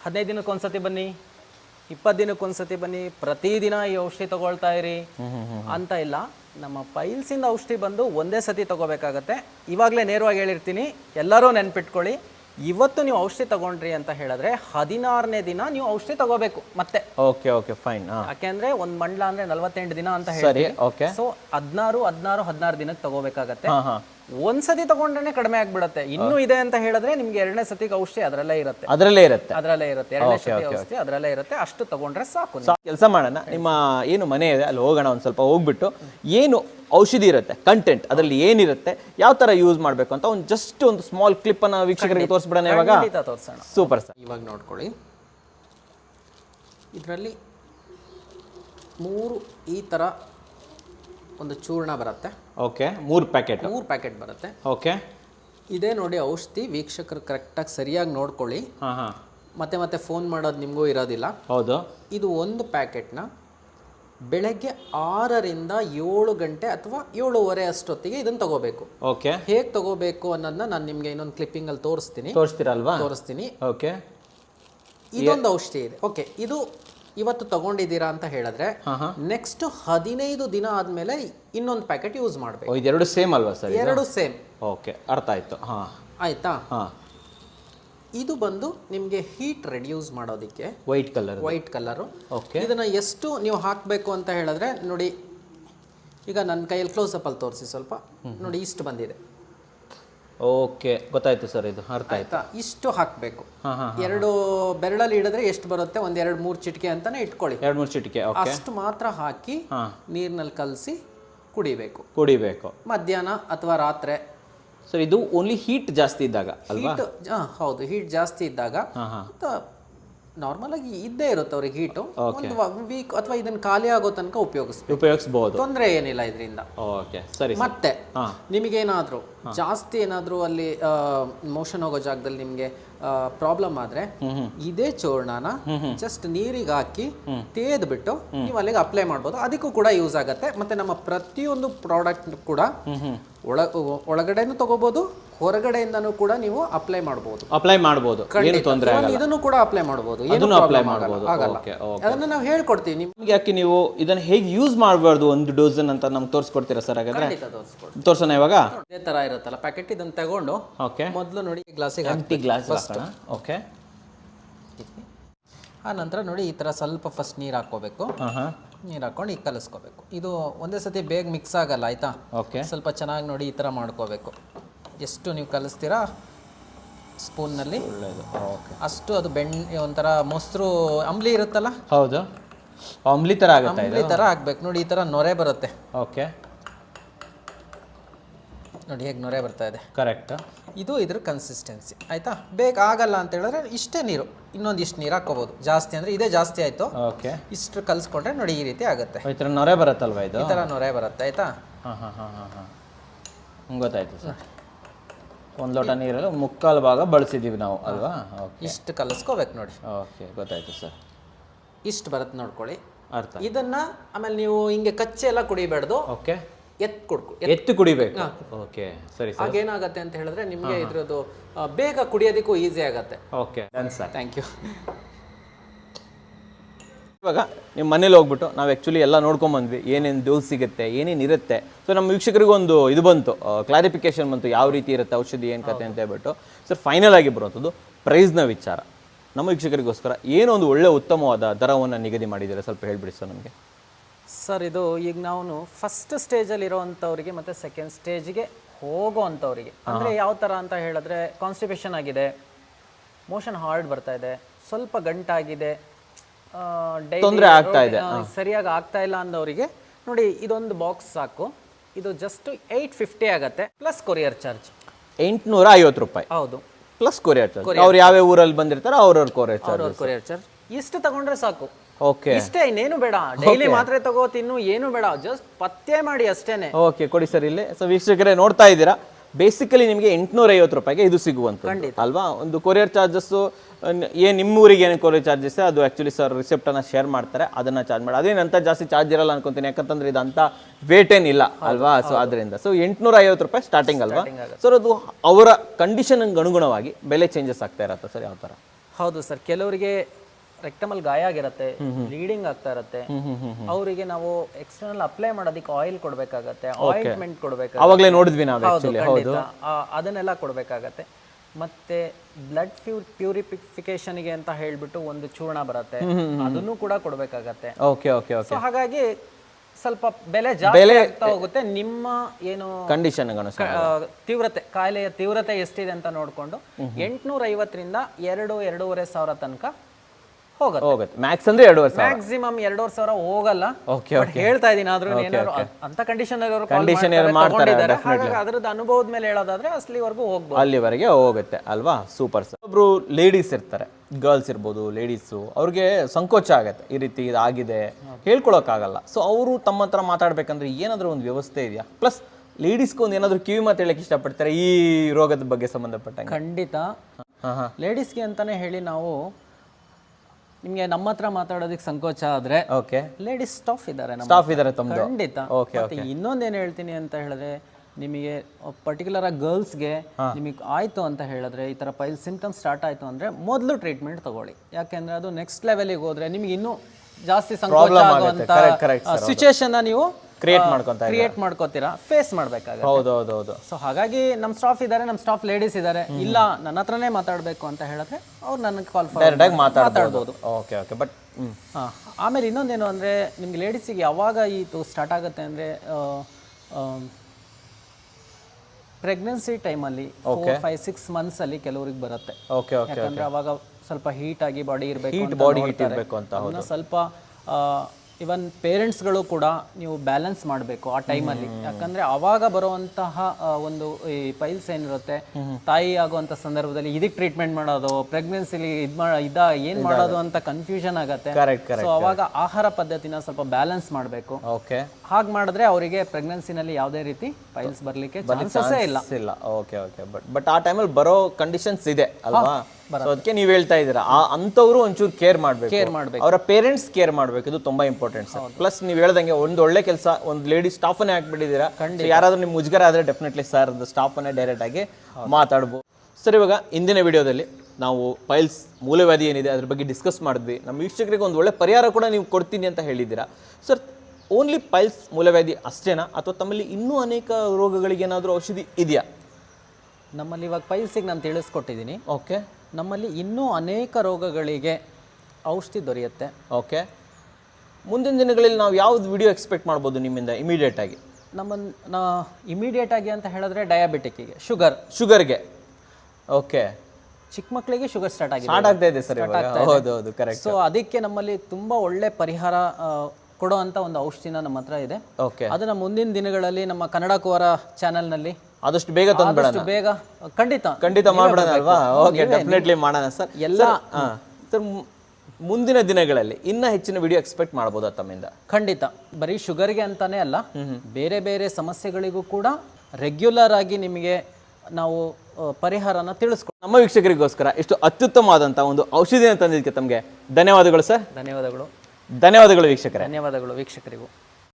ಹದಿನೈದು ದಿನಕ್ಕೆ ಒಂದ್ಸತಿ ಬನ್ನಿ ಇಪ್ಪತ್ತು ದಿನಕ್ಕೆ ಒಂದ್ಸತಿ ಬನ್ನಿ ಪ್ರತಿದಿನ ಈ ಔಷಧಿ ತಗೊಳ್ತಾ ಇರಿ ಅಂತ ಇಲ್ಲ. ನಮ್ಮ ಪೈಲ್ಸಿಂದ ಔಷಧಿ ಬಂದು ಒಂದೇ ಸತಿ ತಗೋಬೇಕಾಗತ್ತೆ. ಇವಾಗಲೇ ನೇರವಾಗಿ ಹೇಳಿರ್ತೀನಿ ಎಲ್ಲರೂ ನೆನ್ಪಿಟ್ಕೊಳ್ಳಿ. ಇವತ್ತು ನೀವು ಔಷಧಿ ತಗೊಂಡ್ರಿ ಅಂತ ಹೇಳಿದ್ರೆ ಹದಿನಾರನೇ ದಿನ ನೀವು ಔಷಧಿ ತಗೋಬೇಕು ಮತ್ತೆ. ಓಕೆ ಓಕೆ ಫೈನ್ ಯಾಕೆಂದ್ರೆ ಒಂದ್ ಮಂಡಲ ಅಂದ್ರೆ ನಲವತ್ತೆಂಟು ದಿನ ಅಂತ ಹೇಳಿ ಓಕೆ ಸೊ ಹದಿನಾರು ಹದಿನಾರು ಹದಿನಾರು ದಿನಕ್ಕೆ ತಗೋಬೇಕಾಗತ್ತೆ. ಒಂದ್ಸತಿ ತಗೊಂಡ್ರೆ ಕಡಿಮೆ ಆಗ್ಬಿಡತ್ತೆ. ಇನ್ನೂ ಇದೆ ಅಂತ ಹೇಳಿದ್ರೆ ನಿಮ್ಗೆ ಎರಡನೇ ಸತಿ ಔಷಧಿ ಅದರಲ್ಲೇ ಇರುತ್ತೆ. ಅದರಲ್ಲೇ ಇರುತ್ತೆ. ಅದರಲ್ಲೇ ಇರುತ್ತೆ. ಎರಡನೇ ಸತಿ ಔಷಧಿ ಅದರಲ್ಲೇ ಇರುತ್ತೆ. ಅಷ್ಟು ತಗೊಂಡ್ರೆ ಸಾಕು. ಕೆಲಸ ಮಾಡೋಣ. ನಿಮ್ಮ ಏನು ಮನೆ ಇದೆ ಅಲ್ಲಿ ಹೋಗೋಣ ಒಂದ್ ಸ್ವಲ್ಪ ಹೋಗ್ಬಿಟ್ಟು ಏನು ಔಷಧಿ ಇರುತ್ತೆ ಕಂಟೆಂಟ್ ಅದರಲ್ಲಿ ಏನಿರುತ್ತೆ ಯಾವ ತರ ಯೂಸ್ ಮಾಡಬೇಕು ಅಂತ ಒಂದು ಜಸ್ಟ್ ಒಂದು ಸ್ಮಾಲ್ ಕ್ಲಿಪ್ ಅನ್ನ ವೀಕ್ಷಕರಿಗೆ ತೋರಿಸ್ಬಿಡೋಣ ಇವಾಗ? ತೋರ್ಸೋಣ. ಸೂಪರ್ ಸರ್ ಇವಾಗ ನೋಡ್ಕೊಳ್ಳಿ. ಇದರಲ್ಲಿ ಮೂರು ಈ ಥರ ಒಂದು ಚೂರ್ಣ ಬರುತ್ತೆ. ಓಕೆ ಮೂರು ಪ್ಯಾಕೆಟ್ ಮೂರು ಪ್ಯಾಕೆಟ್ ಬರುತ್ತೆ. ಓಕೆ ಇದೇ ನೋಡಿ ಔಷಧಿ ವೀಕ್ಷಕರು ಕರೆಕ್ಟಾಗಿ ಸರಿಯಾಗಿ ನೋಡ್ಕೊಳ್ಳಿ. ಹಾಂ ಹಾಂ. ಮತ್ತೆ ಮತ್ತೆ ಫೋನ್ ಮಾಡೋದು ನಿಮಗೂ ಇರೋದಿಲ್ಲ. ಹೌದು. ಇದು ಒಂದು ಪ್ಯಾಕೆಟ್ನ ಬೆಳಗ್ಗೆ ಆರರಿಂದ ಏಳು ಗಂಟೆ ಅಥವಾ ಏಳುವರೆ ಅಷ್ಟೊತ್ತಿಗೆ ಇದನ್ನು ತಗೋಬೇಕು. ಓಕೆ ಹೇಗೆ ತಗೋಬೇಕು ಅನ್ನೋದನ್ನ ನಾನು ನಿಮಗೆ ಇನ್ನೊಂದು ಕ್ಲಿಪ್ಪಿಂಗಲ್ಲಿ ತೋರಿಸ್ತೀನಿ. ತೋರಿಸ್ತೀರಲ್ವಾ? ತೋರಿಸ್ತೀನಿ. ಓಕೆ ಇದೊಂದು ಔಷಧಿ ಇದೆ. ಓಕೆ ಇದು ಇವತ್ತು ತಗೊಂಡಿದ್ದೀರಾ ಅಂತ ಹೇಳಿದ್ರೆ ನೆಕ್ಸ್ಟ್ ಹದಿನೈದು ದಿನ ಆದ್ಮೇಲೆ ಇನ್ನೊಂದು ಪ್ಯಾಕೆಟ್ ಯೂಸ್ ಮಾಡಬೇಕು. ಇದೆರಡು ಸೇಮ್ ಅಲ್ವಾ ಸರ್ ಎರಡು ಸೇಮ್ ಓಕೆ ಅರ್ಥ ಆಯ್ತು. ಹಾಂ. ಆಯ್ತಾ? ಹಾಂ. ಇದು ಬಂದು ನಿಮಗೆ ಹೀಟ್ ರೆಡ್ಯೂಸ್ ಮಾಡೋದಕ್ಕೆ white colour white colour okay ಇದನ್ನ ಎಷ್ಟು ನೀವು ಹಾಕಬೇಕು ಅಂತ ಹೇಳಿದ್ರೆ ನೋಡಿ ಈಗ ನನ್ನ ಕೈಯಲ್ಲಿ ಕ್ಲೋಸ್ ಅಪ್ ಅಲ್ಲಿ ತೋರಿಸಿ ಸ್ವಲ್ಪ. ನೋಡಿ ಇಷ್ಟು ಬಂದಿದೆ. ಓಕೆ ಗೊತ್ತಾಯ್ತು ಸರ್ ಇದು ಅರ್ಥ ಆಯ್ತು. ಆಯ್ತಾ? ಇಷ್ಟು ಹಾಕಬೇಕು. ಹಾಂ ಹಾಂ ಎರಡು ಬೆರಳಲ್ಲಿ ಹಿಡಿದ್ರೆ ಎಷ್ಟು ಬರುತ್ತೆ? ಒಂದ್ ಎರಡು ಮೂರು ಚಿಟಿಕೆ ಅಂತಾನೆ ಇಟ್ಕೊಳ್ಳಿ. ಎರಡು ಮೂರು ಚಿಟಿಕೆ ಓಕೆ. ಅಷ್ಟು ಮಾತ್ರ ಹಾಕಿ ಹಾಂ. ನೀರಿನಲ್ಲಿ ಕಲಸಿ ಕುಡಿಬೇಕು. ಕುಡಿಬೇಕು. ಮಧ್ಯಾಹ್ನ ಅಥವಾ ರಾತ್ರಿ. ಸರ್ ಇದು ಓನ್ಲಿ ಹೀಟ್ ಜಾಸ್ತಿ ಇದ್ದಾಗ ಅಲ್ವಾ? ಹೀಟ್ ಹೌದು ಹೀಟ್ ಜಾಸ್ತಿ ಇದ್ದಾಗ ಹಾಂ ಆಗಿ ಇದ್ದೇ ಇರುತ್ತೆ ಅವ್ರಿಗೆ ಹೀಟು ಒಂದು ವೀಕ್ ಅಥವಾ ಇದನ್ನ ಖಾಲಿ ಆಗೋ ತನಕ ಉಪಯೋಗಿಸ್ಬೇಕು. ಉಪಯೋಗಿಸಬಹುದು ತೊಂದರೆ ಏನಿಲ್ಲ ಇದರಿಂದ. ಓಕೆ ಸರಿ ಮತ್ತೆ ನಿಮಗೆ ಏನಾದರೂ ಜಾಸ್ತಿ ಏನಾದರೂ ಅಲ್ಲಿ ಮೋಷನ್ ಹೋಗೋ ಜಾಗದಲ್ಲಿ ನಿಮಗೆ ಪ್ರಾಬ್ಲಮ್ ಆದ್ರೆ ಇದೇ ಚೂರ್ಣನ ಜಸ್ಟ್ ನೀರಿಗೆ ಹಾಕಿ ತೇದ್ಬಿಟ್ಟು ನೀವು ಅಲ್ಲಿಗೆ ಅಪ್ಲೈ ಮಾಡ್ಬೋದು. ಅದಕ್ಕೂ ಕೂಡ ಯೂಸ್ ಆಗುತ್ತೆ. ಮತ್ತೆ ನಮ್ಮ ಪ್ರತಿಯೊಂದು ಪ್ರಾಡಕ್ಟ್ ಕೂಡ ಒಳ ಒಳಗಡೆನೂ ತಗೋಬೋದು. ಹೊರಗಡೆಯಿಂದನೂ ಕೂಡ ನೀವು ಅಪ್ಲೈ ಮಾಡಬಹುದು ಅಪ್ಲೈ ಮಾಡಬಹುದು ಏನು ತೊಂದರೆ ಆಗಲ್ಲ. ಇದನ್ನು ಕೂಡ ಅಪ್ಲೈ ಮಾಡಬಹುದು ಅದನ್ನು ಅಪ್ಲೈ ಮಾಡಬಹುದು ಆಗಲ್ಲ. ಓಕೆ ಅದನ್ನ ನಾವು ಹೇಳ್ಕೊಡ್ತೀವಿ. ನಿಮ್ಗೆ ಯಾಕೆ ನೀವು ಇದನ್ನ ಹೇಗೆ ಯೂಸ್ ಮಾಡಬಾರ್ದು ಒಂದು ಡೋಸನ್ ಅಂತ ನಮ್ಗೆ ತೋರಿಸ್ಕೊಡ್ತೀರಾ ಸರ್ ಹಾಗಾದ್ರೆ? ತೋರ್ಸೋಣ ಇವಾಗ? ಇದೇ ತರ ಇರುತ್ತಲ್ಲ ಪ್ಯಾಕೆಟ್ ಇದನ್ನ ತಗೊಂಡು ಓಕೆ ಮೊದಲು ನೋಡಿ ಗ್ಲಾಸಿಗೆ ಹಾಕಿ ಗ್ಲಾಸ್ ಹಾಕೋಣ ಓಕೆ ಆ ನಂತರ ನೋಡಿ ಈ ಥರ ಸ್ವಲ್ಪ ಫಸ್ಟ್ ನೀರು ಹಾಕ್ಕೋಬೇಕು. ಹಾಂ ನೀರು ಹಾಕೊಂಡು ಈಗ ಕಲಿಸ್ಕೋಬೇಕು. ಇದು ಒಂದೇ ಸತಿ ಬೇಗ ಮಿಕ್ಸ್ ಆಗಲ್ಲ ಆಯಿತಾ? ಓಕೆ ಸ್ವಲ್ಪ ಚೆನ್ನಾಗಿ ನೋಡಿ ಈ ಥರ ಮಾಡ್ಕೋಬೇಕು. ಎಷ್ಟು ನೀವು ಕಲಿಸ್ತೀರಾ ಸ್ಪೂನ್ನಲ್ಲಿ? ಒಳ್ಳೆಯದು ಓಕೆ. ಅಷ್ಟು ಅದು ಬೆಣ್ಣೆ ಒಂಥರ ಮೊಸರು ಅಂಬ್ಲಿ ಇರುತ್ತಲ್ಲ? ಹೌದು. ಅಂಬ್ಲಿ ಥರ ಆಗುತ್ತೆ ಅಂಬ್ಲಿ ಥರ ಹಾಕ್ಬೇಕು ನೋಡಿ ಈ ಥರ ನೊರೆ ಬರುತ್ತೆ. ಓಕೆ. ನೋಡಿ ಹೇಗೆ ನೊರೆ ಬರ್ತಾ ಇದೆ. ಕರೆಕ್ಟ್. ಇದು ಇದ್ರ ಕನ್ಸಿಸ್ಟೆನ್ಸಿ ಆಯಿತಾ? ಬೇಗ ಆಗಲ್ಲ ಅಂತ ಹೇಳಿದ್ರೆ ಇಷ್ಟೇ ನೀರು. ಇನ್ನೊಂದು ಇಷ್ಟು ನೀರು ಹಾಕೋಬಹುದು ಜಾಸ್ತಿ ಅಂದರೆ ಇದೇ ಜಾಸ್ತಿ ಆಯಿತು. ಓಕೆ. ಇಷ್ಟು ಕಲಿಸ್ಕೊಂಡ್ರೆ ನೋಡಿ ಈ ರೀತಿ ಆಗುತ್ತೆ. ಈ ಥರ ನೊರೆ ಬರುತ್ತಲ್ವಾ ಇದು? ಈ ಥರ ನೊರೆ ಬರುತ್ತೆ ಆಯಿತಾ? ಹಾಂ ಹಾಂ ಹಾಂ ಹಾಂ ಹಾಂ. ಗೊತ್ತಾಯ್ತು ಸರ್. ಒಂದು ಲೋಟ ನೀರಲ್ಲಿ ಮುಕ್ಕಾಲು ಭಾಗ ಬಳಸಿದ್ದೀವಿ ನಾವು ಅಲ್ವಾ? ಓಕೆ ಇಷ್ಟು ಕಲಸ್ಕೋಬೇಕು ನೋಡಿ. ಓಕೆ ಗೊತ್ತಾಯ್ತು ಸರ್. ಇಷ್ಟು ಬರುತ್ತೆ ನೋಡ್ಕೊಳ್ಳಿ. ಅರ್ಥ ಇದನ್ನ ಆಮೇಲೆ ನೀವು ಹಿಂಗೆ ಕಚ್ಚೆ ಎಲ್ಲ ಕುಡಿಬೇಡ್ದು. ಓಕೆ ಎತ್ ಕುಡ್ಕು ಎತ್ತು ಕುಡಿಬೇಕು. ಓಕೆ ಸರಿ ಸರ್. ಆಗೇನಾಗತ್ತೆ ಅಂತ ಹೇಳಿದ್ರೆ ನಿಮಗೆ ಇದ್ರದ್ದು ಬೇಗ ಕುಡಿಯೋದಕ್ಕೂ ಈಸಿ ಆಗತ್ತೆ. Okay done sir thank you ಇವಾಗ ನಿಮ್ಮ ಮನೇಲಿ ಹೋಗ್ಬಿಟ್ಟು ನಾವು ಆ್ಯಕ್ಚುಲಿ ಎಲ್ಲ ನೋಡ್ಕೊಂಬಂದ್ವಿ ಏನೇನು ಡೋಸ್ ಸಿಗುತ್ತೆ ಏನೇನು ಇರುತ್ತೆ. ಸೊ ನಮ್ಮ ವೀಕ್ಷಕರಿಗೂ ಒಂದು ಇದು ಬಂತು. ಕ್ಲಾರಿಫಿಕೇಶನ್ ಬಂತು. ಯಾವ ರೀತಿ ಇರುತ್ತೆ ಔಷಧಿ ಏನು ಕತೆ ಅಂತ ಹೇಳ್ಬಿಟ್ಟು. ಸರ್ ಫೈನಲ್ ಆಗಿ ಬರುವಂಥದ್ದು ಪ್ರೈಸ್ನ ವಿಚಾರ. ನಮ್ಮ ವೀಕ್ಷಕರಿಗೋಸ್ಕರ ಏನೋ ಒಂದು ಒಳ್ಳೆ ಉತ್ತಮವಾದ ದರವನ್ನು ನಿಗದಿ ಮಾಡಿದ್ದೀರಾ? ಸ್ವಲ್ಪ ಹೇಳ್ಬಿಡಿ ಸರ್ ನಮಗೆ. ಸರ್ ಇದು ಈಗ ನಾವು ಫಸ್ಟ್ ಸ್ಟೇಜಲ್ಲಿ ಇರೋವಂಥವ್ರಿಗೆ ಮತ್ತು ಸೆಕೆಂಡ್ ಸ್ಟೇಜ್ಗೆ ಹೋಗೋವಂಥವ್ರಿಗೆ. ಅಂದರೆ ಯಾವ ಥರ ಅಂತ ಹೇಳಿದ್ರೆ ಕಾನ್ಸ್ಟಿಪೇಷನ್ ಆಗಿದೆ ಮೋಷನ್ ಹಾರ್ಡ್ ಬರ್ತಾ ಇದೆ ಸ್ವಲ್ಪ ಗಂಟಾಗಿದೆ ತೊಂದ್ರೆ ಆಗ್ತಾ ಇದೆ. ಸರಿಯಾಗಿ ಆಗ್ತಾ ಇಲ್ಲ ಅಂದವರಿಗೆ ನೋಡಿ ಇದೊಂದು ಬಾಕ್ಸ್ ಸಾಕು. ಇದು ಜಸ್ಟ್ ಏಯ್ಟ್ ಫಿಫ್ಟಿ ಆಗತ್ತೆ ಪ್ಲಸ್ ಕೊರಿಯರ್ ಚಾರ್ಜ್ ಎಂಟುನೂರ ಐವತ್ತು ರೂಪಾಯಿ. ಹೌದು. ಪ್ಲಸ್ ಕೊರಿಯರ್ ಚಾರ್ಜ್ ಅವ್ರು ಯಾವ ಊರಲ್ಲಿ ಬಂದಿರ್ತಾರೋ ಅವ್ರವ್ರ ಕೊರಿಯರ್ ಚಾರ್ಜ್ ಕೊರಿಯರ್ ಚಾರ್ಜ್ ಇಷ್ಟು ತಗೊಂಡ್ರೆ ಸಾಕು. ಓಕೆ ಇಷ್ಟೇ ಇನ್ನೇನು ಬೇಡ. ಡೈಲಿ ಮಾತ್ರೆ ತಗೋ ತಿನ್ನು ಏನು ಬೇಡ. ಜಸ್ಟ್ ಪತ್ತೆ ಮಾಡಿ ಅಷ್ಟೇನೆ. ಓಕೆ ಕೊಡಿ ಸರ್ ಇಲ್ಲಿ. ಸೊ ವೀಕ್ಷಕರೇ ನೋಡ್ತಾ ಇದ್ದೀರಾ? ಬೇಸಿಕಲಿ ನಿಮಗೆ ಎಂಟುನೂರ ಐವತ್ತು ರೂಪಾಯಿಗೆ ಇದು ಸಿಗುವಂಥದ್ದು. ಅಲ್ವಾ? ಒಂದು ಕೊರಿಯರ್ ಚಾರ್ಜಸ್ಸು ಏನು ನಿಮ್ಮ ಊರಿಗೆ ಏನು ಕೊರಿಯರ್ ಚಾರ್ಜಸ್ ಅದು ಆ್ಯಕ್ಚುಲಿ ಸರ್ ರಿಸೆಪ್ಟನ್ನು ಶೇರ್ ಮಾಡ್ತಾರೆ ಅದನ್ನು ಚಾರ್ಜ್ ಮಾಡಿ ಅದೇನಂತ ಜಾಸ್ತಿ ಚಾರ್ಜ್ ಇರಲ್ಲ ಅನ್ಕೊತೀನಿ ಯಾಕಂತಂದ್ರೆ ಇದು ಅಂತ ವೇಟ್ ಏನಿಲ್ಲ ಅಲ್ವಾ? ಸೊ ಅದರಿಂದ. ಸೊ ಎಂಟುನೂರ ಐವತ್ತು ರೂಪಾಯಿ ಸ್ಟಾರ್ಟಿಂಗ್ ಅಲ್ವಾ? ಸರ್ ಅದು ಅವರ ಕಂಡೀಷನ್ಗೆ ಅನುಗುಣವಾಗಿ ಬೆಲೆ ಚೇಂಜಸ್ ಆಗ್ತಾ ಇರತ್ತೆ ಸರ್ ಯಾವ ಥರ ಹೌದು ಸರ್ ಕೆಲವರಿಗೆ ರೆಕ್ಟಮಲ್ ಗಾಯ ಆಗಿರತ್ತೆ ಬ್ಲೀಡಿಂಗ್ ಆಗ್ತಾ ಇರತ್ತೆ. ಅವರಿಗೆ ನಾವು ಎಕ್ಸ್ಟರ್ನಲ್ ಅಪ್ಲೈ ಮಾಡೋದಕ್ಕೆ ಆಯಿಲ್ ಕೊಡಬೇಕಾಗತ್ತೆ ಆಯಿಂಟ್ಮೆಂಟ್ ಕೊಡಬೇಕಾಗತ್ತೆ. ನೋಡಿದ್ವಿ ನಾವು ಅದನ್ನೆಲ್ಲ ಕೊಡಬೇಕಾಗತ್ತೆ. ಮತ್ತೆ ಬ್ಲಡ್ ಪ್ಯೂರ್ ಪ್ಯೂರಿಫಿಕೇಶನ್ಗೆ ಅಂತ ಹೇಳ್ಬಿಟ್ಟು ಒಂದು ಚೂರ್ಣ ಬರುತ್ತೆ. ಅದನ್ನು ಕೂಡ ಕೊಡಬೇಕಾಗತ್ತೆ. ಓಕೆ ಓಕೆ ಓಕೆ ಹಾಗಾಗಿ ಸ್ವಲ್ಪ ಬೆಲೆ ಜಾಸ್ತಿ ಆಗ್ತಾ ಹೋಗುತ್ತೆ. ನಿಮ್ಮ ಏನು ಕಂಡೀಷನ್ ತೀವ್ರತೆ ಕಾಯಿಲೆಯ ತೀವ್ರತೆ ಎಷ್ಟಿದೆ ಅಂತ ನೋಡಿಕೊಂಡು ಎಂಟ್ನೂರ ಐವತ್ತರಿಂದ ಎರಡು ಎರಡೂವರೆ ಸಾವಿರ ತನಕ ಹೋಗುತ್ತೆ. ಹೋಗುತ್ತೆ. ಮ್ಯಾಕ್ಸ್ ಅಂದ್ರೆ ಎರಡುವರೆ ವರ್ಷ ಮ್ಯಾಕ್ಸಿಮಮ್ ಎರಡೂವರೆ ಸಾವಿರ ಹೋಗಲ್ಲ. ಓಕೆ But ಹೇಳ್ತಾ ಇದೀನಿ ಆದ್ರೂ ಏನಾದ್ರು ಅಂತ ಕಂಡೀಷನ್ Condition ಕಂಡೀಷನ್ ಮಾಡ್ತಾರೆ, ಹಾಗಾಗಿ ಅದ್ರದ್ದು ಅನುಭವದ ಮೇಲೆ ಹೇಳೋದಾದ್ರೆ ಅಸ್ಲಿವರೆಗೂ ಹೋಗ್ಬೋದು. ಅಲ್ಲಿವರೆಗೆ ಹೋಗುತ್ತೆ ಅಲ್ವಾ? ಸೂಪರ್ ಸರ್ ಒಬ್ರು ಲೇಡೀಸ್ ಇರ್ತಾರೆ. ಗರ್ಲ್ಸ್ ಇರ್ಬೋದು ಲೇಡೀಸು ಅವ್ರಿಗೆ ಸಂಕೋಚ ಆಗುತ್ತೆ. ಈ ರೀತಿ ಇದಾಗಿದೆ. ಹೇಳ್ಕೊಳಕ್ಕಾಗಲ್ಲ. ಸೊ ಅವರು ತಮ್ಮ ಹತ್ರ ಮಾತಾಡ್ಬೇಕಂದ್ರೆ ಏನಾದರೂ ಒಂದು ವ್ಯವಸ್ಥೆ ಇದೆಯಾ? ಪ್ಲಸ್ ಲೇಡೀಸ್ಗೆ ಒಂದು ಏನಾದರೂ ಕಿವಿ ಮಾತು ಹೇಳಕ್ಕೆ ಇಷ್ಟಪಡ್ತಾರೆ ಈ ರೋಗದ ಬಗ್ಗೆ ಸಂಬಂಧಪಟ್ಟ ಖಂಡಿತ. ಹಾಂ ಹಾಂ. ಲೇಡೀಸ್ಗೆ ಅಂತಾನೆ ಹೇಳಿ ನಾವು ನಿಮ್ಗೆ ನಮ್ಮ ಹತ್ರ ಮಾತಾಡೋದಕ್ಕೆ ಸಂಕೋಚ ಆದ್ರೆ ಓಕೆ ಲೇಡೀಸ್ ಸ್ಟಾಫ್ ಇದ್ದಾರೆ ನಮ್ಮ ಸ್ಟಾಫ್ ಇದ್ದಾರೆ ತಮ್ಮದು ಖಂಡಿತ. ಓಕೆ ಮತ್ತೆ ಇನ್ನೊಂದೇನು ಹೇಳ್ತೀನಿ ಅಂತ ಹೇಳಿದ್ರೆ ನಿಮಗೆ ಪರ್ಟಿಕ್ಯುಲರ್ ಆಗಿ ಗರ್ಲ್ಸ್ಗೆ ನಿಮಗೆ ಆಯ್ತು ಅಂತ ಹೇಳಿದ್ರೆ ಈ ಥರ ಪೈಲ್ ಸಿಂಪ್ಟಮ್ಸ್ ಸ್ಟಾರ್ಟ್ ಆಯ್ತು ಅಂದ್ರೆ ಮೊದಲು ಟ್ರೀಟ್ಮೆಂಟ್ ತಗೊಳ್ಳಿ. ಯಾಕೆಂದ್ರೆ ಅದು ನೆಕ್ಸ್ಟ್ ಲೆವೆಲಿಗೆ ಹೋದ್ರೆ ನಿಮಗೆ ಇನ್ನೂ ಜಾಸ್ತಿ ಸಂಕೋಚ ಆಗುವಂಥ ಸಿಚುವೇಶನ್ನ ನೀವು ಕ್ರಿಯೇಟ್ ಮಾಡ್ಕೊಂತ ಕ್ರಿಯೇಟ್ ಮಾಡ್ಕೋತೀರಾ? ಫೇಸ್ ಮಾಡ್ಬೇಕಾಗುತ್ತೆ. ಹೌದು ಹೌದು ಹೌದು ಸೊ ಹಾಗಾಗಿ ನಮ್ಮ ಸ್ಟಾಫ್ ಇದ್ದಾರೆ ನಮ್ಮ ಸ್ಟಾಫ್ ಲೇಡೀಸ್ ಇದ್ದಾರೆ. ಇಲ್ಲ ನನ್ನ ಹತ್ರನೇ ಮಾತಾಡಬೇಕು ಅಂತ ಹೇಳಿದ್ರೆ ಅವ್ರು ನನಗೆ ಕಾಲ್ ಡೈರೆಕ್ಟಾಗಿ ಮಾತಾಡ್ಬೋದು. ಓಕೆ ಓಕೆ ಬಟ್ ಆಮೇಲೆ ಇನ್ನೊಂದೇನು ಅಂದರೆ ನಿಮ್ಗೆ ಲೇಡೀಸಿಗೆ ಯಾವಾಗ ಇದು ಸ್ಟಾರ್ಟ್ ಆಗುತ್ತೆ ಅಂದರೆ ಪ್ರೆಗ್ನೆನ್ಸಿ ಟೈಮಲ್ಲಿ ಫೈವ್ ಸಿಕ್ಸ್ ಮಂತ್ಸ್ ಅಲ್ಲಿ ಕೆಲವ್ರಿಗೆ ಬರುತ್ತೆ. ಓಕೆ ಓಕೆ ಯಾಕಂದ್ರೆ ಅವಾಗ ಸ್ವಲ್ಪ ಹೀಟ್ ಆಗಿ ಬಾಡಿ ಇರಬೇಕು ಹೀಟ್ ಬಾಡಿ ಹೀಟ್ ಇರಬೇಕು ಅಂತ ಹೌದು. ಸ್ವಲ್ಪ ಇವನ್ ಪೇರೆಂಟ್ಸ್ಗಳು ಕೂಡ ನೀವು ಬ್ಯಾಲೆನ್ಸ್ ಮಾಡಬೇಕು ಆ ಟೈಮಲ್ಲಿ ಯಾಕಂದ್ರೆ ಅವಾಗ ಬರುವಂತಹ ಒಂದು ಈ ಪೈಲ್ಸ್ ಏನಿರುತ್ತೆ ತಾಯಿ ಆಗುವಂತ ಸಂದರ್ಭದಲ್ಲಿ ಇದಕ್ಕೆ ಟ್ರೀಟ್ಮೆಂಟ್ ಮಾಡೋದು ಪ್ರೆಗ್ನೆನ್ಸಿಲಿ ಇದ್ ಮಾಡ ಇದ ಏನ್ ಮಾಡೋದು ಅಂತ ಕನ್ಫ್ಯೂಷನ್ ಆಗತ್ತೆ. ಕರೆಕ್ಟ್ ಕರೆಕ್ಟ್ ಸೊ ಅವಾಗ ಆಹಾರ ಪದ್ಧತಿನ ಸ್ವಲ್ಪ ಬ್ಯಾಲೆನ್ಸ್ ಮಾಡಬೇಕು. ಓಕೆ ಹಾಗೆ ಮಾಡಿದ್ರೆ ಅವರಿಗೆ ಪ್ರೆಗ್ನೆನ್ಸಿನಲ್ಲಿ ಯಾವುದೇ ರೀತಿ ಪೈಲ್ಸ್ ಬರಲಿಕ್ಕೆ ಚಾನ್ಸಸ್ಸೇ ಇಲ್ಲ. ಇಲ್ಲ. ಓಕೆ ಓಕೆ ಬಟ್ ಬಟ್ ಆ ಟೈಮಲ್ಲಿ ಬರೋ ಕಂಡೀಷನ್ಸ್ ಇದೆ ಅಲ್ವಾ? ಸೊ ಅದಕ್ಕೆ ನೀವು ಹೇಳ್ತಾ ಇದ್ದೀರಾ ಆ ಅಂಥವ್ರು ಒಂಚೂರು ಕೇರ್ ಮಾಡಬೇಕು. ಕೇರ್ ಮಾಡಬೇಕು. ಅವರ ಪೇರೆಂಟ್ಸ್ ಕೇರ್ ಮಾಡಬೇಕು ಇದು ತುಂಬಾ ಇಂಪಾರ್ಟೆಂಟ್ ಸರ್ ಪ್ಲಸ್ ನೀವು ಹೇಳ್ದಂಗೆ ಒಂದು ಒಳ್ಳೆ ಕೆಲಸ ಒಂದು ಲೇಡಿ ಸ್ಟಾಫನ್ನೇ ಹಾಕ್ಬಿಟ್ಟಿದ್ದೀರಾ ಖಂಡಿತ. ಯಾರಾದರೂ ನಿಮ್ಮ ಮುಜುಗರ ಆದರೆ ಡೆಫಿನೆಟ್ಲಿ ಸರ್ ಸ್ಟಾಫನ್ನೇ ಡೈರೆಕ್ಟ್ ಆಗಿ ಮಾತಾಡ್ಬೋದು. ಸರ್ ಇವಾಗ ಇಂದಿನ ವಿಡಿಯೋದಲ್ಲಿ ನಾವು ಪೈಲ್ಸ್ ಮೂಲವ್ಯಾಧಿ ಏನಿದೆ ಅದ್ರ ಬಗ್ಗೆ ಡಿಸ್ಕಸ್ ಮಾಡಿದ್ವಿ. ನಮ್ಮ ವೀಕ್ಷಕರಿಗೆ ಒಂದು ಒಳ್ಳೆ ಪರಿಹಾರ ಕೂಡ ನೀವು ಕೊಡ್ತೀನಿ ಅಂತ ಹೇಳಿದ್ದೀರಾ. ಸರ್ ಓನ್ಲಿ ಪೈಲ್ಸ್ ಮೂಲವ್ಯಾಧಿ ಅಷ್ಟೇನಾ? ಅಥವಾ ತಮ್ಮಲ್ಲಿ ಇನ್ನೂ ಅನೇಕ ರೋಗಗಳಿಗೆ ಏನಾದರೂ ಔಷಧಿ ಇದೆಯಾ? ನಮ್ಮಲ್ಲಿ ಇವಾಗ ಪೈಲ್ಸಿಗೆ ನಾನು ತಿಳಿಸ್ಕೊಟ್ಟಿದ್ದೀನಿ. ಓಕೆ ನಮ್ಮಲ್ಲಿ ಇನ್ನೂ ಅನೇಕ ರೋಗಗಳಿಗೆ ಔಷಧಿ ದೊರೆಯುತ್ತೆ. ಓಕೆ ಮುಂದಿನ ದಿನಗಳಲ್ಲಿ ನಾವು ಯಾವ್ದು ವಿಡಿಯೋ ಎಕ್ಸ್ಪೆಕ್ಟ್ ಮಾಡ್ಬೋದು ನಿಮ್ಮಿಂದ ಇಮಿಡಿಯೇಟ್ ಆಗಿ? ನಮ್ಮ ಇಮಿಡಿಯೇಟ್ ಆಗಿ ಅಂತ ಹೇಳಿದ್ರೆ ಡಯಾಬಿಟಿಕ್ಕಿಗೆ ಶುಗರ್ ಶುಗರ್ಗೆ ಓಕೆ ಚಿಕ್ಕ ಮಕ್ಕಳಿಗೆ ಶುಗರ್ ಸ್ಟಾರ್ಟ್ ಆಗಿದೆ. ಸ್ಟಾರ್ಟ್ ಆಗ್ತಾ ಇದೆ ಸರ್ ಹೌದು ಹೌದು ಕರೆಕ್ಟ್ ಸೊ ಅದಕ್ಕೆ ನಮ್ಮಲ್ಲಿ ತುಂಬ ಒಳ್ಳೆ ಪರಿಹಾರ ಕೊಡೋ ಅಂತ ಒಂದು ಔಷಧಿನ ನಮ್ಮ ಹತ್ರ ಇದೆ. ಓಕೆ ಅದನ್ನ ಮುಂದಿನ ದಿನಗಳಲ್ಲಿ ನಮ್ಮ ಕನ್ನಡ ಕುವರ ಚಾನೆಲ್ನಲ್ಲಿ ಆದಷ್ಟು ಬೇಗ ತಂದ್ಬಿಡೋಣ. ಬೇಗ ಖಂಡಿತ. ಖಂಡಿತ ಮಾಡ್ಬಿಡೋಣ ಅಲ್ವಾ? ಓಕೆ ಡೆಫಿನೆಟ್ಲಿ ಮಾಡೋಣ ಸರ್. ಎಲ್ಲ ಸರ್ ಮುಂದಿನ ದಿನಗಳಲ್ಲಿ ಇನ್ನ ಹೆಚ್ಚಿನ ವಿಡಿಯೋ ಎಕ್ಸ್ಪೆಕ್ಟ್ ಮಾಡ್ಬೋದಾ ತಮ್ಮಿಂದ? ಖಂಡಿತ. ಬರೀ ಶುಗರ್ಗೆ ಅಂತಾನೆ ಅಲ್ಲ ಬೇರೆ ಬೇರೆ ಸಮಸ್ಯೆಗಳಿಗೂ ಕೂಡ ರೆಗ್ಯುಲರ್ ಆಗಿ ನಿಮಗೆ ನಾವು ಪರಿಹಾರನ ತಿಳಿಸ್ಕೊ ನಮ್ಮ ವೀಕ್ಷಕರಿಗೋಸ್ಕರ ಇಷ್ಟು ಅತ್ಯುತ್ತಮವಾದಂತಹ ಒಂದು ಔಷಧಿಯನ್ನು ತಂದಿದ್ದಕ್ಕೆ ತಮಗೆ ಧನ್ಯವಾದಗಳು ಸರ್. ಧನ್ಯವಾದಗಳು. ಧನ್ಯವಾದಗಳು ವೀಕ್ಷಕರೇ. ಧನ್ಯವಾದಗಳು ವೀಕ್ಷಕರಿಗೂ.